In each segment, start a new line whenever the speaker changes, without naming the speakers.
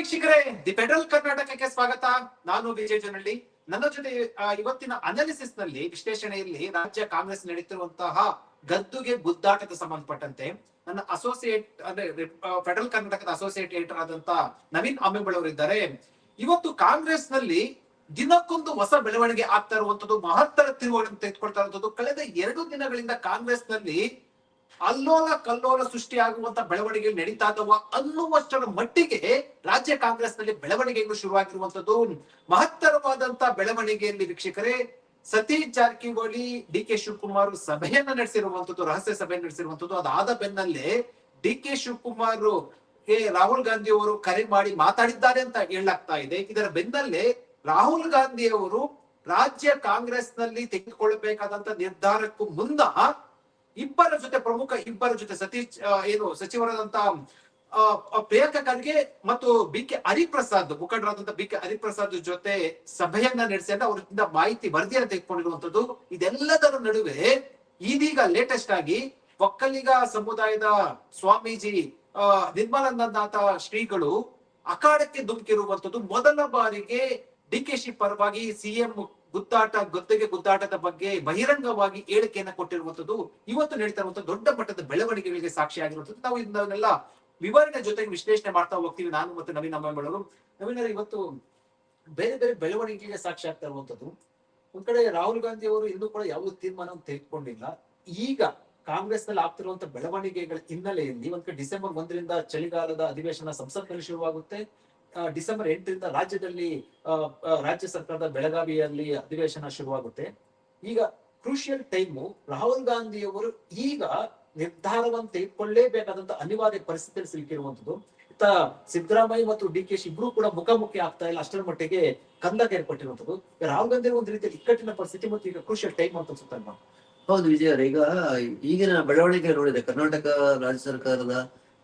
ವೀಕ್ಷಕರೇ, the federal ಕರ್ನಾಟಕಕ್ಕೆ ಸ್ವಾಗತ. ನಾನು ವಿಜಯ್ ಜನಳ್ಳಿ. ನನ್ನ ಜೊತೆ ಇವತ್ತಿನ ಅನಾಲಿಸಿಸ್ನಲ್ಲಿ, ವಿಶ್ಲೇಷಣೆಯಲ್ಲಿ ರಾಜ್ಯ ಕಾಂಗ್ರೆಸ್ ನಡೀತಿರುವಂತಹ ಗದ್ದುಗೆ ಗುದ್ದಾಟಕ್ಕೆ ಸಂಬಂಧಪಟ್ಟಂತೆ ನನ್ನ ಅಸೋಸಿಯೇಟ್ ಅಂದ್ರೆ ಫೆಡರಲ್ ಕರ್ನಾಟಕದ ಅಸೋಸಿಯೇಟ್ ಎಡಿಟರ್ ಆದಂತ ನವೀನ್ ಅಮ್ಮೆಬಳ್ ಅವರಿದ್ದಾರೆ ಇವತ್ತು ಕಾಂಗ್ರೆಸ್ನಲ್ಲಿ ದಿನಕ್ಕೊಂದು ಹೊಸ ಬೆಳವಣಿಗೆ ಆಗ್ತಾ ಇರುವಂತದ್ದು ಮಹತ್ತರ ತಿರುವಳಿ ತೆಗೆದುಕೊಳ್ತಾ ಇರುವಂತದ್ದು ಕಳೆದ ಎರಡು ದಿನಗಳಿಂದ ಕಾಂಗ್ರೆಸ್ನಲ್ಲಿ ಅಲ್ಲೋಲ ಕಲ್ಲೋಲ ಸೃಷ್ಟಿಯಾಗುವಂತ ಬೆಳವಣಿಗೆ ನಡೀತಾ ಅನ್ನುವಷ್ಟರ ಮಟ್ಟಿಗೆ ರಾಜ್ಯ ಕಾಂಗ್ರೆಸ್ನಲ್ಲಿ ಬೆಳವಣಿಗೆಗಳು ಶುರುವಾಗಿರುವಂತದ್ದು. ಮಹತ್ತರವಾದಂತ ಬೆಳವಣಿಗೆಯಲ್ಲಿ ವೀಕ್ಷಕರೇ, ಸತೀಶ್ ಜಾರಕಿಹೊಳಿ, ಡಿ ಕೆ ಶಿವಕುಮಾರ್ ಸಭೆಯನ್ನ ನಡೆಸಿರುವಂತದ್ದು, ರಹಸ್ಯ ಸಭೆ ನಡೆಸಿರುವಂತದ್ದು. ಅದಾದ ಬೆನ್ನಲ್ಲೇ ಡಿ ಕೆ ಶಿವಕುಮಾರ್ ರಾಹುಲ್ ಗಾಂಧಿ ಅವರು ಕರೆ ಮಾಡಿ ಮಾತಾಡಿದ್ದಾರೆ ಅಂತ ಹೇಳಲಾಗ್ತಾ ಇದೆ. ಇದರ ಬೆನ್ನಲ್ಲೇ ರಾಹುಲ್ ಗಾಂಧಿ ಅವರು ರಾಜ್ಯ ಕಾಂಗ್ರೆಸ್ನಲ್ಲಿ ತೆಗೆದುಕೊಳ್ಳಬೇಕಾದಂತ ನಿರ್ಧಾರಕ್ಕೂ ಮುನ್ನ ಇಬ್ಬರ ಜೊತೆ ಪ್ರಮುಖ ಇಬ್ಬರ ಜೊತೆ ಸತೀಶ್ ಏನು ಸಚಿವರಾದಂತಹ ಪ್ರಿಯಾಂಕ ಖರ್ಗೆ ಮತ್ತು ಬಿ ಕೆ ಹರಿಪ್ರಸಾದ್ ಮುಖಂಡರಾದಂತಹ ಬಿ ಕೆ ಹರಿಪ್ರಸಾದ್ ಜೊತೆ ಸಭೆಯನ್ನ ನಡೆಸಿ ಅಂತ ಅವರಿಂದ ಮಾಹಿತಿ ವರದಿಯನ್ನು ತೆಗೆದುಕೊಂಡಿರುವಂತದ್ದು. ಇದೆಲ್ಲದರ ನಡುವೆ ಇದೀಗ ಲೇಟೆಸ್ಟ್ ಆಗಿ ಒಕ್ಕಲಿಗ ಸಮುದಾಯದ ಸ್ವಾಮೀಜಿ ನಿರ್ಮಲಾನಂದನಾಥ ಶ್ರೀಗಳು ಅಖಾಡಕ್ಕೆ ಧುಮುಕಿರುವಂತದ್ದು ಮೊದಲ ಬಾರಿಗೆ ಡಿ ಕೆ ಶಿ ಪರವಾಗಿ ಸಿಎಂ ಗುದ್ದಾಟ ಗೊತ್ತಿಗೆ ಗುದ್ದಾಟದ ಬಗ್ಗೆ ಬಹಿರಂಗವಾಗಿ ಹೇಳಿಕೆಯನ್ನ ಕೊಟ್ಟಿರುವಂತದ್ದು ಇವತ್ತು ನಡೀತಾ ಇರುವಂತಹ ದೊಡ್ಡ ಮಟ್ಟದ ಬೆಳವಣಿಗೆಗಳಿಗೆ ಸಾಕ್ಷಿಯಾಗಿರುವಂತದ್ದು ನಾವು ಇದನ್ನೆಲ್ಲ ವಿವರಣೆ ಜೊತೆಗೆ ವಿಶ್ಲೇಷಣೆ ಮಾಡ್ತಾ ಹೋಗ್ತೀವಿ ನಾನು ಮತ್ತು ನವೀನ್ ಅಮ್ಮಗಳು ನವೀನ್ ಇವತ್ತು ಬೇರೆ ಬೇರೆ ಬೆಳವಣಿಗೆಗೆ ಸಾಕ್ಷಿ ಆಗ್ತಾ ಇರುವಂತದ್ದು ಒಂದ್ ಕಡೆ ರಾಹುಲ್ ಗಾಂಧಿ ಅವರು ಇನ್ನೂ ಕೂಡ ಯಾವುದೇ ತೀರ್ಮಾನವನ್ನು ತೆಗೆದುಕೊಂಡಿಲ್ಲ. ಈಗ ಕಾಂಗ್ರೆಸ್ನಲ್ಲಿ ಆಗ್ತಿರುವಂತ ಬೆಳವಣಿಗೆಗಳ ಹಿನ್ನೆಲೆಯಲ್ಲಿ ಒಂದ್ ಕಡೆ ಡಿಸೆಂಬರ್ ಒಂದರಿಂದ ಚಳಿಗಾಲದ ಅಧಿವೇಶನ ಸಂಸತ್ನಲ್ಲಿ ಶುರುವಾಗುತ್ತೆ. ಡಿಸೆಂಬರ್ ಎಂಟರಿಂದ ರಾಜ್ಯದಲ್ಲಿ ರಾಜ್ಯ ಸರ್ಕಾರದ ಬೆಳಗಾವಿಯಲ್ಲಿ ಅಧಿವೇಶನ ಶುರುವಾಗುತ್ತೆ. ಈಗ ಕ್ರೂಷಿಯಲ್ ಟೈಮು ರಾಹುಲ್ ಗಾಂಧಿಯವರು ಈಗ ನಿರ್ಧಾರವನ್ನು ತೆಗೆದುಕೊಳ್ಳೇಬೇಕಾದಂತ ಅನಿವಾರ್ಯ ಪರಿಸ್ಥಿತಿಯಲ್ಲಿ ಸಿಲುಕಿರುವಂತದ್ದು ಇತ್ತ ಸಿದ್ದರಾಮಯ್ಯ ಮತ್ತು ಡಿ ಕೆ ಶಿ ಇಬ್ರು ಕೂಡ ಮುಖಾಮುಖಿ ಆಗ್ತಾ ಇಲ್ಲ ಅಷ್ಟರ ಮಟ್ಟಿಗೆ ಕಂದಕ ಏರ್ಪಟ್ಟಿರುವಂತದ್ದು ರಾಹುಲ್ ಗಾಂಧಿ ಒಂದು ರೀತಿಯಲ್ಲಿ ಇಕ್ಕಟ್ಟಿನ ಪರಿಸ್ಥಿತಿ ಮತ್ತು ಈಗ ಕ್ರೂಷಿಯಲ್ ಟೈಮ್ ಅಂತ ಅನ್ಸುತ್ತೆ ಅಲ್ವಾ?
ಹೌದು ವಿಜಯ ಈಗ ಈಗಿನ ಬೆಳವಣಿಗೆ ನೋಡಿದೆ ಕರ್ನಾಟಕ ರಾಜ್ಯ ಸರ್ಕಾರದ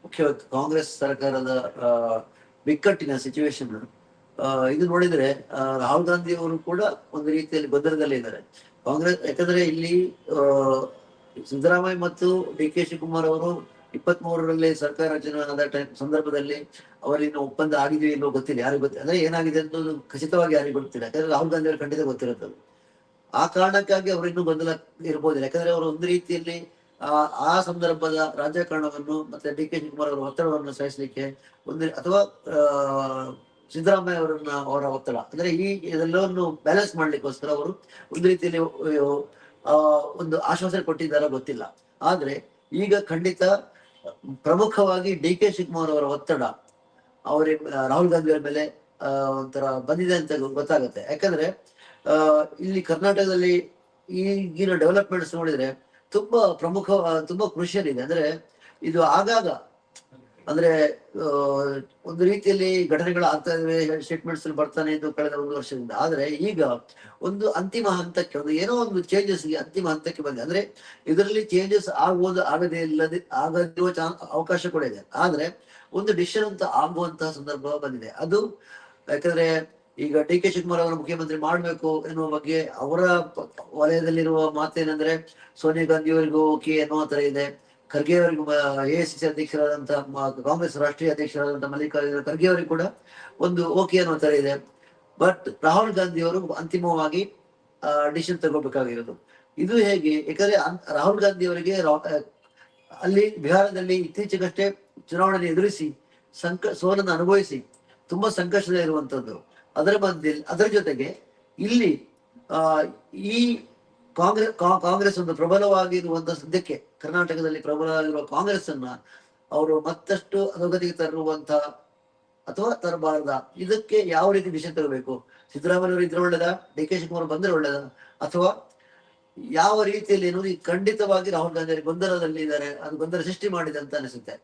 ಮುಖ್ಯವಾಗಿ ಕಾಂಗ್ರೆಸ್ ಸರ್ಕಾರದ ಬಿಕ್ಕಟ್ಟಿನ ಸಿಚುವೇಶನ್ ಇದು ನೋಡಿದ್ರೆ ರಾಹುಲ್ ಗಾಂಧಿ ಅವರು ಕೂಡ ಒಂದು ರೀತಿಯಲ್ಲಿ ಭದ್ರದಲ್ಲೇ ಇದ್ದಾರೆ. ಕಾಂಗ್ರೆಸ್, ಯಾಕಂದ್ರೆ ಇಲ್ಲಿ ಸಿದ್ದರಾಮಯ್ಯ ಮತ್ತು ಡಿ ಕೆ ಶಿವಕುಮಾರ್ ಅವರು ಇಪ್ಪತ್ತ್ ಮೂರರಲ್ಲಿ ಸರ್ಕಾರ ರಚನೆ ಆದ ಟೈಮ್ ಸಂದರ್ಭದಲ್ಲಿ ಅವರಿನ್ನು ಒಪ್ಪಂದ ಆಗಿದೆಯೋ ಇಲ್ಲೋ ಗೊತ್ತಿಲ್ಲ. ಯಾರಿಗೂ ಗೊತ್ತಿಲ್ಲ ಅಂದ್ರೆ ಏನಾಗಿದೆ ಅಂತ ಖಚಿತವಾಗಿ ಯಾರಿಗೂ ಗೊತ್ತಿಲ್ಲ. ಯಾಕಂದ್ರೆ ರಾಹುಲ್ ಗಾಂಧಿ ಅವರು ಖಂಡಿತ ಗೊತ್ತಿರುತ್ತದೆ ಆ ಕಾರಣಕ್ಕಾಗಿ ಅವರಿನ್ನೂ ಗೊಂದಲ ಇರ್ಬೋದು ಯಾಕಂದ್ರೆ ಅವರು ಒಂದು ರೀತಿಯಲ್ಲಿ ಆ ಆ ಸಂದರ್ಭದ ರಾಜಕಾರಣವನ್ನು ಮತ್ತೆ ಡಿ ಕೆ ಶಿವಕುಮಾರ್ ಅವರ ಒತ್ತಡವನ್ನು ಸಹಿಸಲಿಕ್ಕೆ ಒಂದು ಅಥವಾ ಸಿದ್ದರಾಮಯ್ಯ ಅವರನ್ನ ಅವರ ಒತ್ತಡ. ಅಂದ್ರೆ ಈ ಇದೆಲ್ಲವನ್ನು ಬ್ಯಾಲೆನ್ಸ್ ಮಾಡ್ಲಿಕ್ಕೋಸ್ಕರ ಅವರು ಒಂದು ರೀತಿಯಲ್ಲಿ ಒಂದು ಆಶ್ವಾಸನೆ ಕೊಟ್ಟಿದ್ದಾರ ಗೊತ್ತಿಲ್ಲ. ಆದ್ರೆ ಈಗ ಖಂಡಿತ ಪ್ರಮುಖವಾಗಿ ಡಿ ಕೆ ಶಿವಕುಮಾರ್ ಅವರ ಒತ್ತಡ, ಅವರ, ರಾಹುಲ್ ಗಾಂಧಿ ಅವರ ಮೇಲೆ ಒಂಥರ ಬಂದಿದೆ ಅಂತ ಗೊತ್ತಾಗುತ್ತೆ. ಯಾಕಂದ್ರೆ ಇಲ್ಲಿ ಕರ್ನಾಟಕದಲ್ಲಿ ಈಗಿನ ಡೆವಲಪ್ಮೆಂಟ್ಸ್ ನೋಡಿದ್ರೆ ತುಂಬಾ ಪ್ರಮುಖ ತುಂಬಾ ಕ್ರೂಷಿಯಲ್ ಇದೆ. ಅಂದ್ರೆ ಇದು ಆಗಾಗ, ಅಂದ್ರೆ ಒಂದು ರೀತಿಯಲ್ಲಿ ಘಟನೆಗಳು ಆಗ್ತಾ ಇದಾವೆ ಸ್ಟೇಟ್ಮೆಂಟ್ಸ್ ಬರ್ತಾನೆ ಇದ್ದು ಕಳೆದ ಒಂದು ವರ್ಷದಿಂದ. ಆದ್ರೆ ಈಗ ಒಂದು ಅಂತಿಮ ಹಂತಕ್ಕೆ, ಒಂದು ಏನೋ ಒಂದು ಚೇಂಜಸ್ ಅಂತಿಮ ಹಂತಕ್ಕೆ ಬಂದಿದೆ ಅಂದ್ರೆ ಇದರಲ್ಲಿ ಚೇಂಜಸ್ ಆಗುವುದು ಆಗದೇ ಇಲ್ಲದೆ, ಆಗದಿರುವ ಅವಕಾಶ ಕೂಡ ಇದೆ. ಆದ್ರೆ ಒಂದು ಡಿಸಿಷನ್ ಅಂತ ಆಗುವಂತಹ ಸಂದರ್ಭ ಬಂದಿದೆ. ಅದು ಯಾಕಂದ್ರೆ ಈಗ ಡಿ ಕೆ ಶಿವಕುಮಾರ್ ಅವರು ಮುಖ್ಯಮಂತ್ರಿ ಮಾಡ್ಬೇಕು ಎನ್ನುವ ಬಗ್ಗೆ ಅವರ ವಲಯದಲ್ಲಿರುವ ಮಾತೇನೆಂದ್ರೆ ಸೋನಿಯಾ ಗಾಂಧಿ ಅವರಿಗೂ ಓಕೆ ಎನ್ನುವ ತರ ಇದೆ. ಖರ್ಗೆ ಅವರಿಗೂ ಎ ಸಿ ಸಿ ಅಧ್ಯಕ್ಷರಾದಂತ ಮ- ಕಾಂಗ್ರೆಸ್ ರಾಷ್ಟ್ರೀಯ ಅಧ್ಯಕ್ಷರಾದಂತಹ ಮಲ್ಲಿಕಾರ್ಜುನ ಖರ್ಗೆ ಅವರಿಗೂ ಕೂಡ ಒಂದು ಓಕೆ ಅನ್ನುವ ತರ ಇದೆ. ಬಟ್ ರಾಹುಲ್ ಗಾಂಧಿ ಅವರು ಅಂತಿಮವಾಗಿ ಡಿಸಿಷನ್ ತಗೋಬೇಕಾಗಿರೋದು. ಇದು ಹೇಗೆ? ಯಾಕಂದ್ರೆ ರಾಹುಲ್ ಗಾಂಧಿ ಅವರಿಗೆ ಅಲ್ಲಿ ಬಿಹಾರದಲ್ಲಿ ಇತ್ತೀಚೆಗಷ್ಟೇ ಚುನಾವಣೆ ಎದುರಿಸಿ, ಸಂಕ, ಸೋಲನ್ನು ಅನುಭವಿಸಿ, ತುಂಬಾ ಸಂಕಷ್ಟದಲ್ಲಿ ಇರುವಂತದ್ದು ಅದರ ಬಗ್ಗೆ ಅದರ ಜೊತೆಗೆ ಇಲ್ಲಿ ಈ ಕಾಂಗ್ರೆಸ್ ಕಾಂಗ್ರೆಸ್ ಒಂದು ಪ್ರಬಲವಾಗಿರುವಂತಹ ಸದ್ಯಕ್ಕೆ ಕರ್ನಾಟಕದಲ್ಲಿ ಪ್ರಬಲವಾಗಿರುವ ಕಾಂಗ್ರೆಸ್ ಅನ್ನ ಅವರು ಮತ್ತಷ್ಟು ಅನುಗತಿಗೆ ತರುವಂತ ಅಥವಾ ತರಬಾರದ, ಇದಕ್ಕೆ ಯಾವ ರೀತಿ ಡಿಸಿಷನ್ ತರಬೇಕು? ಸಿದ್ದರಾಮಯ್ಯ ಅವರು ಇದ್ರೆ ಒಳ್ಳೇದ? ಡಿ ಕೆ ಶಿವಕುಮಾರ್ ಬಂದ್ರೆ ಒಳ್ಳೇದ? ಅಥವಾ ಯಾವ ರೀತಿಯಲ್ಲಿ ಖಂಡಿತವಾಗಿ ರಾಹುಲ್ ಗಾಂಧಿ ಗೊಂದಲದಲ್ಲಿ ಇದ್ದಾರೆ ಅದು ಗೊಂದಲ ಸೃಷ್ಟಿ ಮಾಡಿದೆ ಅಂತ ಅನಿಸುತ್ತೆ.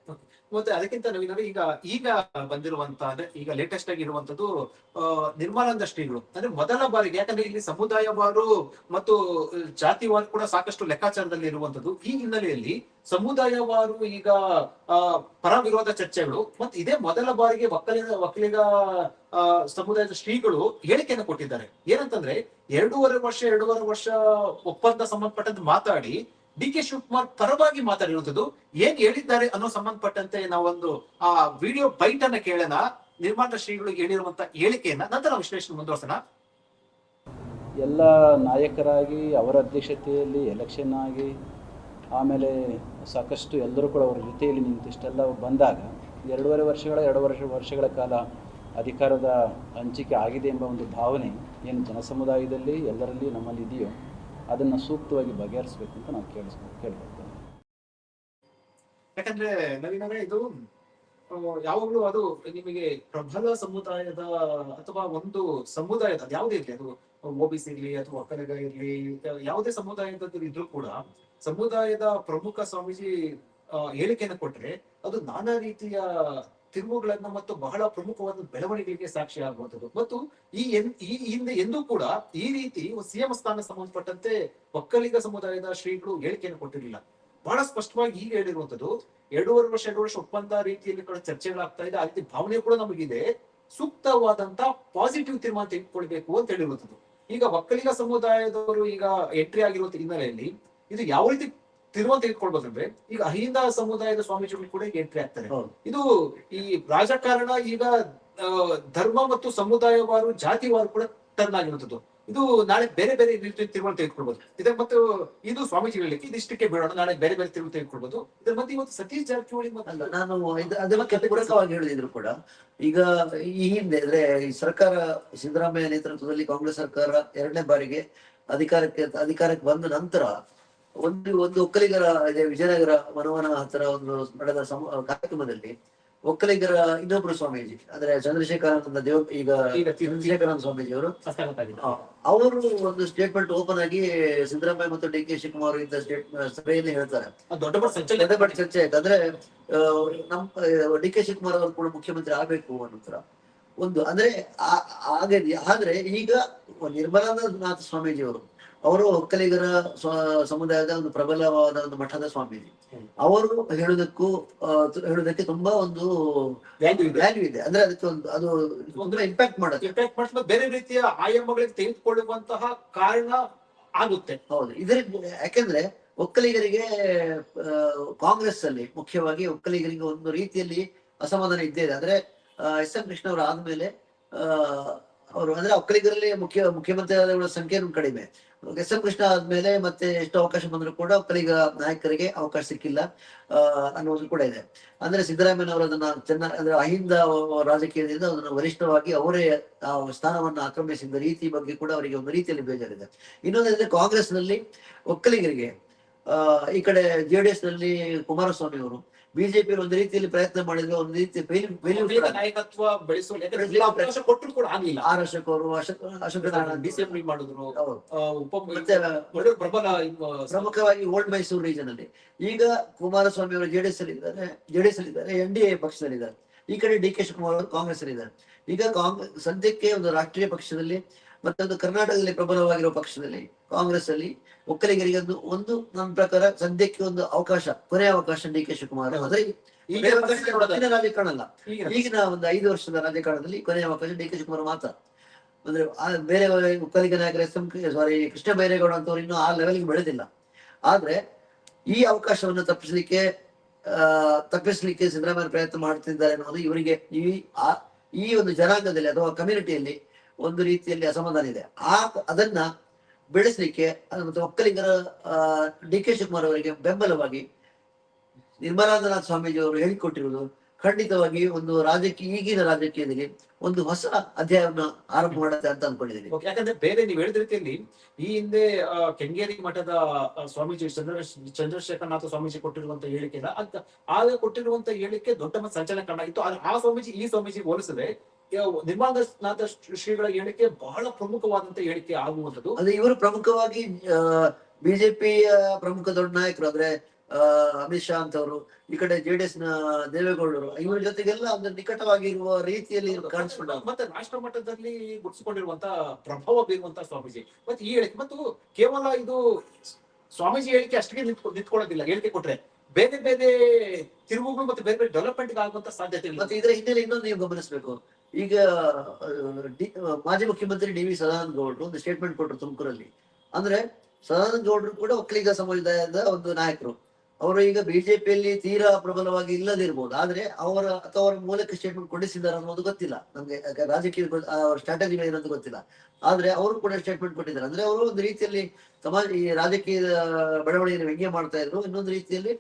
ಮತ್ತೆ ಅದಕ್ಕಿಂತ ನವೀನವೇ ಈಗ ಈಗ ಬಂದಿರುವಂತ ಅಂದ್ರೆ ಈಗ ಲೇಟೆಸ್ಟ್ ಆಗಿ ಇರುವಂತದ್ದು ಆ, ನಿರ್ಮಲಾನಂದ ಶ್ರೀಗಳು. ಅಂದ್ರೆ ಮೊದಲ ಬಾರಿಗೆ ಯಾಕಂದ್ರೆ ಇಲ್ಲಿ ಸಮುದಾಯವಾರು ಮತ್ತು ಜಾತಿವಾರು ಕೂಡ ಸಾಕಷ್ಟು ಲೆಕ್ಕಾಚಾರದಲ್ಲಿ ಇರುವಂತದ್ದು. ಈ ಹಿನ್ನೆಲೆಯಲ್ಲಿ ಸಮುದಾಯವಾರು ಈಗ ಪರ ವಿರೋಧ ಚರ್ಚೆಗಳು ಮತ್ತೆ ಇದೇ ಮೊದಲ ಬಾರಿಗೆ ಒಕ್ಕಲಿಗ ಒಕ್ಕಲಿಗ ಸಮುದಾಯದ ಶ್ರೀಗಳು ಹೇಳಿಕೆಯನ್ನು ಕೊಟ್ಟಿದ್ದಾರೆ. ಏನಂತಂದ್ರೆ ಎರಡೂವರೆ ವರ್ಷ ಎರಡೂವರೆ ವರ್ಷ ಒಪ್ಪಂದ ಸಂಬಂಧಪಟ್ಟಂತೆ ಮಾತಾಡಿ ಡಿ ಕೆ ಶಿವಕುಮಾರ್ ಪರವಾಗಿ ಮಾತಾಡಿರುವಂತದ್ದು ಏನ್ ಹೇಳಿದ್ದಾರೆ ಅನ್ನೋ ಸಂಬಂಧಪಟ್ಟಂತೆ ನಾವೊಂದು, ಆ, ವಿಡಿಯೋ ಬೈಟ್ ಅನ್ನ ಕೇಳೋಣ ನಿರ್ಮಾಣ ಶ್ರೀಗಳು ಹೇಳಿರುವಂತ ಹೇಳಿಕೆಯನ್ನ ನಂತರ ವಿಶ್ಲೇಷಣೆ ಮುಂದುವರ್ಸೋಣ.
ಎಲ್ಲ ನಾಯಕರಾಗಿ, ಅವರ ಅಧ್ಯಕ್ಷತೆಯಲ್ಲಿ ಎಲೆಕ್ಷನ್ ಆಗಿ, ಆಮೇಲೆ ಸಾಕಷ್ಟು ಎಲ್ಲರೂ ಕೂಡ ಅವರ ಜೊತೆಯಲ್ಲಿ ನಿಂತಿಷ್ಟೆಲ್ಲ ಬಂದಾಗ, ಎರಡೂವರೆ ವರ್ಷಗಳ ಎರಡು ವರ್ಷ ವರ್ಷಗಳ ಕಾಲ ಅಧಿಕಾರದ ಹಂಚಿಕೆ ಆಗಿದೆ ಎಂಬ ಒಂದು ಭಾವನೆ ಏನು ಜನಸಮುದಾಯದಲ್ಲಿ, ಎಲ್ಲರಲ್ಲಿ ನಮ್ಮಲ್ಲಿ ಇದೆಯೋ ಅದನ್ನು ಸೂಕ್ತವಾಗಿ ಬಗೆಹರಿಸಬೇಕು ಅಂತ ನಾವು ಕೇಳಿಸ್ ಕೇಳ್ಕೊಳ್ತೇವೆ
ಯಾಕಂದ್ರೆ ನವೀನವೇ ಇದು ಯಾವಾಗಲೂ ಅದು ನಿಮಗೆ ಪ್ರಬಲ ಸಮುದಾಯದ ಅಥವಾ ಒಂದು ಸಮುದಾಯದ, ಯಾವುದೇ ಇರ್ಲಿ, ಅದು ಒಬಿಸಿ ಇರ್ಲಿ ಅಥವಾ ಒಕ್ಕಲಿಗ ಇರ್ಲಿ, ಯಾವುದೇ ಸಮುದಾಯದ ಇದ್ರೂ ಕೂಡ ಸಮುದಾಯದ ಪ್ರಮುಖ ಸ್ವಾಮೀಜಿ ಹೇಳಿಕೆಯನ್ನು ಕೊಟ್ರೆ ಅದು ನಾನಾ ರೀತಿಯ ತಿರುವುಗಳನ್ನ ಮತ್ತು ಬಹಳ ಪ್ರಮುಖವಾದ ಬೆಳವಣಿಗೆಗೆ ಸಾಕ್ಷಿ ಆಗುವಂಥದ್ದು. ಮತ್ತು ಈ ಎನ್- ಈ ಹಿಂದೆ ಎಂದೂ ಕೂಡ ಈ ರೀತಿ ಸಿಎಂ ಸ್ಥಾನ ಸಂಬಂಧಪಟ್ಟಂತೆ ಒಕ್ಕಲಿಗ ಸಮುದಾಯದ ಶ್ರೀಗಳು ಹೇಳಿಕೆಯನ್ನು ಕೊಟ್ಟಿರಲಿಲ್ಲ. ಬಹಳ ಸ್ಪಷ್ಟವಾಗಿ ಈಗ ಹೇಳಿರುವಂಥದ್ದು, ಎರಡೂವರೆ ವರ್ಷ ಎರಡು ವರ್ಷ ಒಪ್ಪಂದ ರೀತಿಯಲ್ಲಿ ಕೂಡ ಚರ್ಚೆಗಳಾಗ್ತಾ ಇದೆ, ಆ ರೀತಿ ಭಾವನೆ ಕೂಡ ನಮಗಿದೆ. ಸೂಕ್ತವಾದಂತ ಪಾಸಿಟಿವ್ ತೀರ್ಮಾನ ತೆಗೆದುಕೊಳ್ಬೇಕು ಅಂತ ಹೇಳಿರುವಂಥದ್ದು. ಈಗ ಒಕ್ಕಲಿಗ ಸಮುದಾಯದವರು ಈಗ ಎಂಟ್ರಿ ಆಗಿರುವಂತ ಹಿನ್ನೆಲೆಯಲ್ಲಿ ಇದು ಯಾವ ರೀತಿ ತೀರ್ಮಾನ ತೆಗೆದುಕೊಳ್ಬೋದಂದ್ರೆ ಈಗ ಅಹಿಂದ ಸಮುದಾಯದ ಸ್ವಾಮೀಜಿಗಳು ಕೂಡ ಎಂಟ್ರಿ ಆಗ್ತಾರೆ. ಇದು ಈ ರಾಜಕಾರಣ ಈಗ ಧರ್ಮ ಮತ್ತು ಸಮುದಾಯವಾರು ಜಾತಿವಾರು ಕೂಡ ಟರ್ನ್ ಆಗಿರುವಂತದ್ದು ಇದು ನಾಳೆ ಬೇರೆ ಬೇರೆ ರೀತಿಯ ತೀರ್ಮಾನ ತೆಗೆದುಕೊಳ್ಬಹುದು ಇದರ ಮತ್ತು ಇದು ಸ್ವಾಮೀಜಿಗಳಿಗೆ ಇದಿಷ್ಟಕ್ಕೆ ಬೇಡ ನಾಳೆ ಬೇರೆ ಬೇರೆ ತಿರುವು ತೆಗೆದುಕೊಳ್ಬಹುದು ಇದರ ಮತ್ತೆ ಇವತ್ತು ಸತೀಶ್ ಜಾರಕಿಹೊಳಿ
ಅಲ್ಲ ನಾನು ಅದನ್ನ ಪೂರಕವಾಗಿ ಹೇಳಿದ್ರು ಕೂಡ. ಈಗ ಈ ಹಿಂದೆ ಅಂದ್ರೆ ಈ ಸರ್ಕಾರ ಸಿದ್ದರಾಮಯ್ಯ ನೇತೃತ್ವದಲ್ಲಿ ಕಾಂಗ್ರೆಸ್ ಸರ್ಕಾರ ಎರಡನೇ ಬಾರಿಗೆ ಅಧಿಕಾರಕ್ಕೆ ಅಧಿಕಾರಕ್ಕೆ ಬಂದ ನಂತರ ಒಂದು ಒಂದು ಒಕ್ಕಲಿಗರ ಇದೆ ವಿಜಯನಗರ ವನವನ ಹತ್ತಿರ ಒಂದು ನಡೆದ ಸಮ ಕಾರ್ಯಕ್ರಮದಲ್ಲಿ ಒಕ್ಕಲಿಗರ ಇನ್ನೊಬ್ರು ಸ್ವಾಮೀಜಿ ಅಂದ್ರೆ ಚಂದ್ರಶೇಖರಾನಂದ ದೇವ ಈಗ ಚಂದ್ರಶೇಖರಾನಂದ ಸ್ವಾಮೀಜಿ ಅವರು ಅವರು ಒಂದು ಸ್ಟೇಟ್ಮೆಂಟ್ ಓಪನ್ ಆಗಿ ಸಿದ್ದರಾಮಯ್ಯ ಮತ್ತು ಡಿ ಕೆ ಶಿವಕುಮಾರ್ ಇದ್ದ ಸ್ಟೇಟ್ ಸಭೆಯಲ್ಲಿ ಹೇಳ್ತಾರೆ
ದೊಡ್ಡ
ಚರ್ಚೆ ಆಯ್ತು ಅಂದ್ರೆ ನಮ್ ಡಿ ಕೆ ಶಿವಕುಮಾರ್ ಅವರು ಕೂಡ ಮುಖ್ಯಮಂತ್ರಿ ಆಗ್ಬೇಕು ಅನ್ನೋ ಒಂದು ಅಂದ್ರೆ ಆ- ಹಾಗೆ ಆದ್ರೆ ಈಗ ನಿರ್ಮಲಾನಂದನಾಥ ಸ್ವಾಮೀಜಿ ಅವರು ಅವರು ಒಕ್ಕಲಿಗರ ಸ್ವ- ಸಮುದಾಯದ ಒಂದು ಪ್ರಬಲವಾದ ಒಂದು ಮಠದ ಸ್ವಾಮೀಜಿ. ಅವರು ತು- ಹೇಳುವುದಕ್ಕೆ ತುಂಬಾ ಒಂದು
ವ್ಯಾಲ್ಯೂ ಇದೆ.
ಅಂದ್ರೆ ಅದಕ್ಕೆ ಒಂದು ಅದು ತುಂಬಾ ಇಂಪ್ಯಾಕ್ಟ್ ಮಾಡುತ್ತೆ.
ಇಂಪ್ಯಾಕ್ಟ್ ಮಾಡಿದ ಬೇರೆ ರೀತಿಯ ಆಯಾಮಗಳಿಗೆ ತೆಗೆದುಕೊಳ್ಳುವಂತಹ ಕಾರಣ ಆಗುತ್ತೆ.
ಹೌದು. ಇದರ ಯಾಕೆಂದ್ರೆ ಒಕ್ಕಲಿಗರಿಗೆ ಕಾಂಗ್ರೆಸ್ ಅಲ್ಲಿ ಮುಖ್ಯವಾಗಿ ಒಕ್ಕಲಿಗರಿಗೆ ಒಂದು ರೀತಿಯಲ್ಲಿ ಅಸಮಾಧಾನ ಇದ್ದೇ ಇದೆ. ಅಂದ್ರೆ ಎಸ್ ಎಂ ಕೃಷ್ಣ ಅವರು ಆದ್ಮೇಲೆ ಅವರು ಅಂದ್ರೆ ಒಕ್ಕಲಿಗರಲ್ಲಿ ಮುಖ್ಯ ಮುಖ್ಯಮಂತ್ರಿ ಆದವರ ಸಂಖ್ಯೆ ಕಡಿಮೆ. ಎಸ್ ಎಂ ಕೃಷ್ಣ ಆದ್ಮೇಲೆ ಮತ್ತೆ ಎಷ್ಟು ಅವಕಾಶ ಬಂದ್ರು ಕೂಡ ಒಕ್ಕಲಿಗ ನಾಯಕರಿಗೆ ಅವಕಾಶ ಸಿಕ್ಕಿಲ್ಲ ಅನ್ನೋದು ಕೂಡ ಇದೆ. ಅಂದ್ರೆ ಸಿದ್ದರಾಮಯ್ಯನವರು ಅದನ್ನ ಚೆನ್ನಾಗಿ ಅಂದ್ರೆ ಅಹಿಂದ ರಾಜಕೀಯದಿಂದ ಅದನ್ನ ವರಿಷ್ಠವಾಗಿ ಅವರೇ, ಆ, ಸ್ಥಾನವನ್ನ ಆಕ್ರಮಿಸಿದ ರೀತಿ ಬಗ್ಗೆ ಕೂಡ ಅವರಿಗೆ ಒಂದು ರೀತಿಯಲ್ಲಿ ಬೇಜಾರಿದೆ. ಇನ್ನೊಂದಂದ್ರೆ ಕಾಂಗ್ರೆಸ್ನಲ್ಲಿ ಒಕ್ಕಲಿಗರಿಗೆ ಈ ಕಡೆ ಜೆಡಿಎಸ್ನಲ್ಲಿ ಕುಮಾರಸ್ವಾಮಿ ಅವರು ಬಿಜೆಪಿ ಒಂದು ರೀತಿಯಲ್ಲಿ ಪ್ರಯತ್ನ ಮಾಡಿದ್ರು ಒಂದು ರೀತಿ
ನಾಯಕತ್ವ ಆಗ್ಲಿಲ್ಲ.
ಆರ್ ಅಶೋಕ್ ಅವರು ಅಶೋಕ್
ಮಾಡಿದ್ರು.
ಪ್ರಮುಖವಾಗಿ ಓಲ್ಡ್ ಮೈಸೂರು ರೀಜನ್ ಅಲ್ಲಿ. ಈಗ ಕುಮಾರಸ್ವಾಮಿ ಅವರು ಜೆಡಿಎಸ್ ಅಲ್ಲಿ ಇದ್ದಾರೆ ಜೆಡಿಎಸ್ ಅಲ್ಲಿ ಇದ್ದಾರೆ ಎನ್ ಡಿ ಎ ಪಕ್ಷದಲ್ಲಿ ಇದ್ದಾರೆ. ಈ ಕಡೆ ಡಿ ಕೆ ಶಿವಕುಮಾರ್ ಅವರು ಕಾಂಗ್ರೆಸ್ ಅಲ್ಲಿ ಇದ್ದಾರೆ. ಈಗ ಕಾಂಗ್ರೆಸ್ ಸದ್ಯಕ್ಕೆ ಒಂದು ರಾಷ್ಟ್ರೀಯ ಪಕ್ಷದಲ್ಲಿ ಮತ್ತೊಂದು ಕರ್ನಾಟಕದಲ್ಲಿ ಪ್ರಬಲವಾಗಿರುವ ಪಕ್ಷದಲ್ಲಿ ಕಾಂಗ್ರೆಸ್ ಅಲ್ಲಿ ಒಕ್ಕಲಿಗರಿಗೆ ಒಂದು ಒಂದು ನನ್ನ ಪ್ರಕಾರ ಸದ್ಯಕ್ಕೆ ಒಂದು ಅವಕಾಶ ಕೊನೆಯ ಅವಕಾಶ ಡಿ ಕೆ ಶಿವಕುಮಾರ್ ಮುಂದಿನ ರಾಜಕಾರಣ ಅಲ್ಲ
ಈಗ
ಈಗಿನ ಒಂದು ಐದು ವರ್ಷದ ರಾಜಕಾರಣದಲ್ಲಿ ಕೊನೆಯ ಅವಕಾಶ ಡಿ ಕೆ ಶಿವಕುಮಾರ್ ಮಾತ್ರ. ಅಂದ್ರೆ ಬೇರೆ ಒಕ್ಕಲಿಗ ನಾಯಕರ S M sorry Krishna Byregowda ಅಂತವ್ರು ಇನ್ನೂ ಆ ಲೆವೆಲ್ಗೆ ಬೆಳೆದಿಲ್ಲ. ಆದ್ರೆ ಈ ಅವಕಾಶವನ್ನು ತಪ್ಪಿಸಲಿಕ್ಕೆ ಆ ತಪ್ಪಿಸಲಿಕ್ಕೆ ಸಿದ್ದರಾಮಯ್ಯ ಪ್ರಯತ್ನ ಮಾಡ್ತಿದ್ದಾರೆ ಅನ್ನೋದು ಇವರಿಗೆ ಈ ಆ ಈ ಒಂದು ಜನಾಂಗದಲ್ಲಿ ಅಥವಾ ಕಮ್ಯುನಿಟಿಯಲ್ಲಿ ಒಂದು ರೀತಿಯಲ್ಲಿ ಅಸಮಾಧಾನ ಇದೆ. ಆ ಅದನ್ನ ಬೆಳೆಸಲಿಕ್ಕೆ ಮತ್ತು ಒಕ್ಕಲಿಗರ ಡಿ ಕೆ ಶಿವಕುಮಾರ್ ಅವರಿಗೆ ಬೆಂಬಲವಾಗಿ ನಿರ್ಮಲಾನಂದನಾಥ ಸ್ವಾಮೀಜಿ ಅವರು ಹೇಳಿಕೊಟ್ಟಿರುವುದು ಖಂಡಿತವಾಗಿ ಒಂದು ರಾಜಕೀಯ, ಈಗಿನ ರಾಜಕೀಯದಲ್ಲಿ ಒಂದು ಹೊಸ ಅಧ್ಯಾಯವನ್ನು ಆರಂಭ ಮಾಡುತ್ತೆ ಅಂತ ಅನ್ಕೊಂಡಿದ್ದೀನಿ.
ಯಾಕಂದ್ರೆ ಬೇರೆ ನೀವು ಹೇಳಿದ ರೀತಿಯಲ್ಲಿ ಈ ಹಿಂದೆ ಕೆಂಗೇರಿ ಮಠದ ಸ್ವಾಮೀಜಿ ಚಂದ್ರ, ಚಂದ್ರಶೇಖರನಾಥ ಸ್ವಾಮೀಜಿ ಕೊಟ್ಟಿರುವಂತ ಹೇಳಿಕೆ ಅಂತ ಆಗ ಕೊಟ್ಟಿರುವಂತ ಹೇಳಿಕೆ ದೊಡ್ಡ ಮಟ್ಟ ಸಂಚಲನ ಕಾರಣ ಆಗಿತ್ತು. ಆದ್ರೆ ಆ ಸ್ವಾಮೀಜಿ, ಈ ಸ್ವಾಮೀಜಿ ಹೋಲಿಸಿದ್ರೆ ನಿರ್ಮಾಣನಾಥ ಶ್ರೀಗಳ ಹೇಳಿಕೆ ಬಹಳ ಪ್ರಮುಖವಾದಂತ ಹೇಳಿಕೆ ಆಗುವಂತದ್ದು
ಅಂದ್ರೆ ಇವರು ಪ್ರಮುಖವಾಗಿ ಬಿಜೆಪಿಯ ಪ್ರಮುಖ ದೊಡ್ಡ ನಾಯಕರು ಅಂದ್ರೆ ಅಮಿತ್ ಶಾ ಅಂತವರು ಈ ಕಡೆ ಜೆಡಿಎಸ್ನ ದೇವೇಗೌಡರು ಇವರ ಜೊತೆಗೆಲ್ಲ ಒಂದು ನಿಕಟವಾಗಿರುವ ರೀತಿಯಲ್ಲಿ ಕಾಣಿಸ್ಕೊಂಡ
ಮತ್ತೆ ರಾಷ್ಟ್ರ ಮಟ್ಟದಲ್ಲಿ ಗುಡ್ಸ್ಕೊಂಡಿರುವಂತ ಪ್ರಭಾವ ಬೀರುವಂತ ಸ್ವಾಮೀಜಿ. ಮತ್ತೆ ಈ ಹೇಳಿಕೆ ಮತ್ತು ಕೇವಲ ಇದು ಸ್ವಾಮೀಜಿ ಹೇಳಿಕೆ ಅಷ್ಟಿಗೆ ನಿಂತ್ಕೊ ನಿಂತ್ಕೊಳ್ಳೋದಿಲ್ಲ ಹೇಳಿಕೆ ಕೊಟ್ರೆ. ಬೇರೆ ಬೇರೆ ತಿರುವುಗಳು ಮತ್ತೆ ಬೇರೆ ಬೇರೆ ಡೆವಲಪ್ಮೆಂಟ್ ಆಗುವಂತ ಸಾಧ್ಯತೆ ಇಲ್ಲ.
ಮತ್ತೆ ಇದರ ಹಿನ್ನೆಲೆ ಇನ್ನೊಂದು ನೀವು ಗಮನಿಸಬೇಕು. ಈಗ ಡಿ- ಮಾಜಿ ಮುಖ್ಯಮಂತ್ರಿ ಡಿ ವಿ ಸದಾನಂದ ಗೌಡರು ಒಂದು ಸ್ಟೇಟ್ಮೆಂಟ್ ಕೊಟ್ಟರು ತುಮಕೂರಲ್ಲಿ. ಅಂದ್ರೆ ಸದಾನಂದ ಗೌಡರು ಕೂಡ ಒಕ್ಕಲಿಗ ಸಮುದಾಯದ ಒಂದು ನಾಯಕರು. ಅವರು ಈಗ ಬಿಜೆಪಿಯಲ್ಲಿ ತೀರಾ ಪ್ರಬಲವಾಗಿ ಇಲ್ಲದಿರ್ಬೋದು. ಆದ್ರೆ ಅವರ ಅಥವಾ ಅವರ ಮೂಲಕ ಸ್ಟೇಟ್ಮೆಂಟ್ ಕೊಡಿಸಿದ್ದಾರೆ ಅನ್ನೋದು ಗೊತ್ತಿಲ್ಲ. ನಮ್ಗೆ ರಾಜಕೀಯ ಅವ್ರ ಸ್ಟ್ರಾಟಜಿ ಸ್ಟ್ರಾಟಜಿಗಳಿರೋದು ಗೊತ್ತಿಲ್ಲ. ಆದ್ರೆ ಅವರು ಕೂಡ ಸ್ಟೇಟ್ಮೆಂಟ್ ಕೊಟ್ಟಿದ್ದಾರೆ. ಅಂದ್ರೆ ಅವರು ಒಂದು ರೀತಿಯಲ್ಲಿ ಸಮಾಜ, ಈ ರಾಜಕೀಯ ಬೆಳವಣಿಗೆಯನ್ನು ವ್ಯಂಗ್ಯ ಮಾಡ್ತಾ ಇದ್ರು. ಇನ್ನೊಂದು ರೀತಿಯಲ್ಲಿ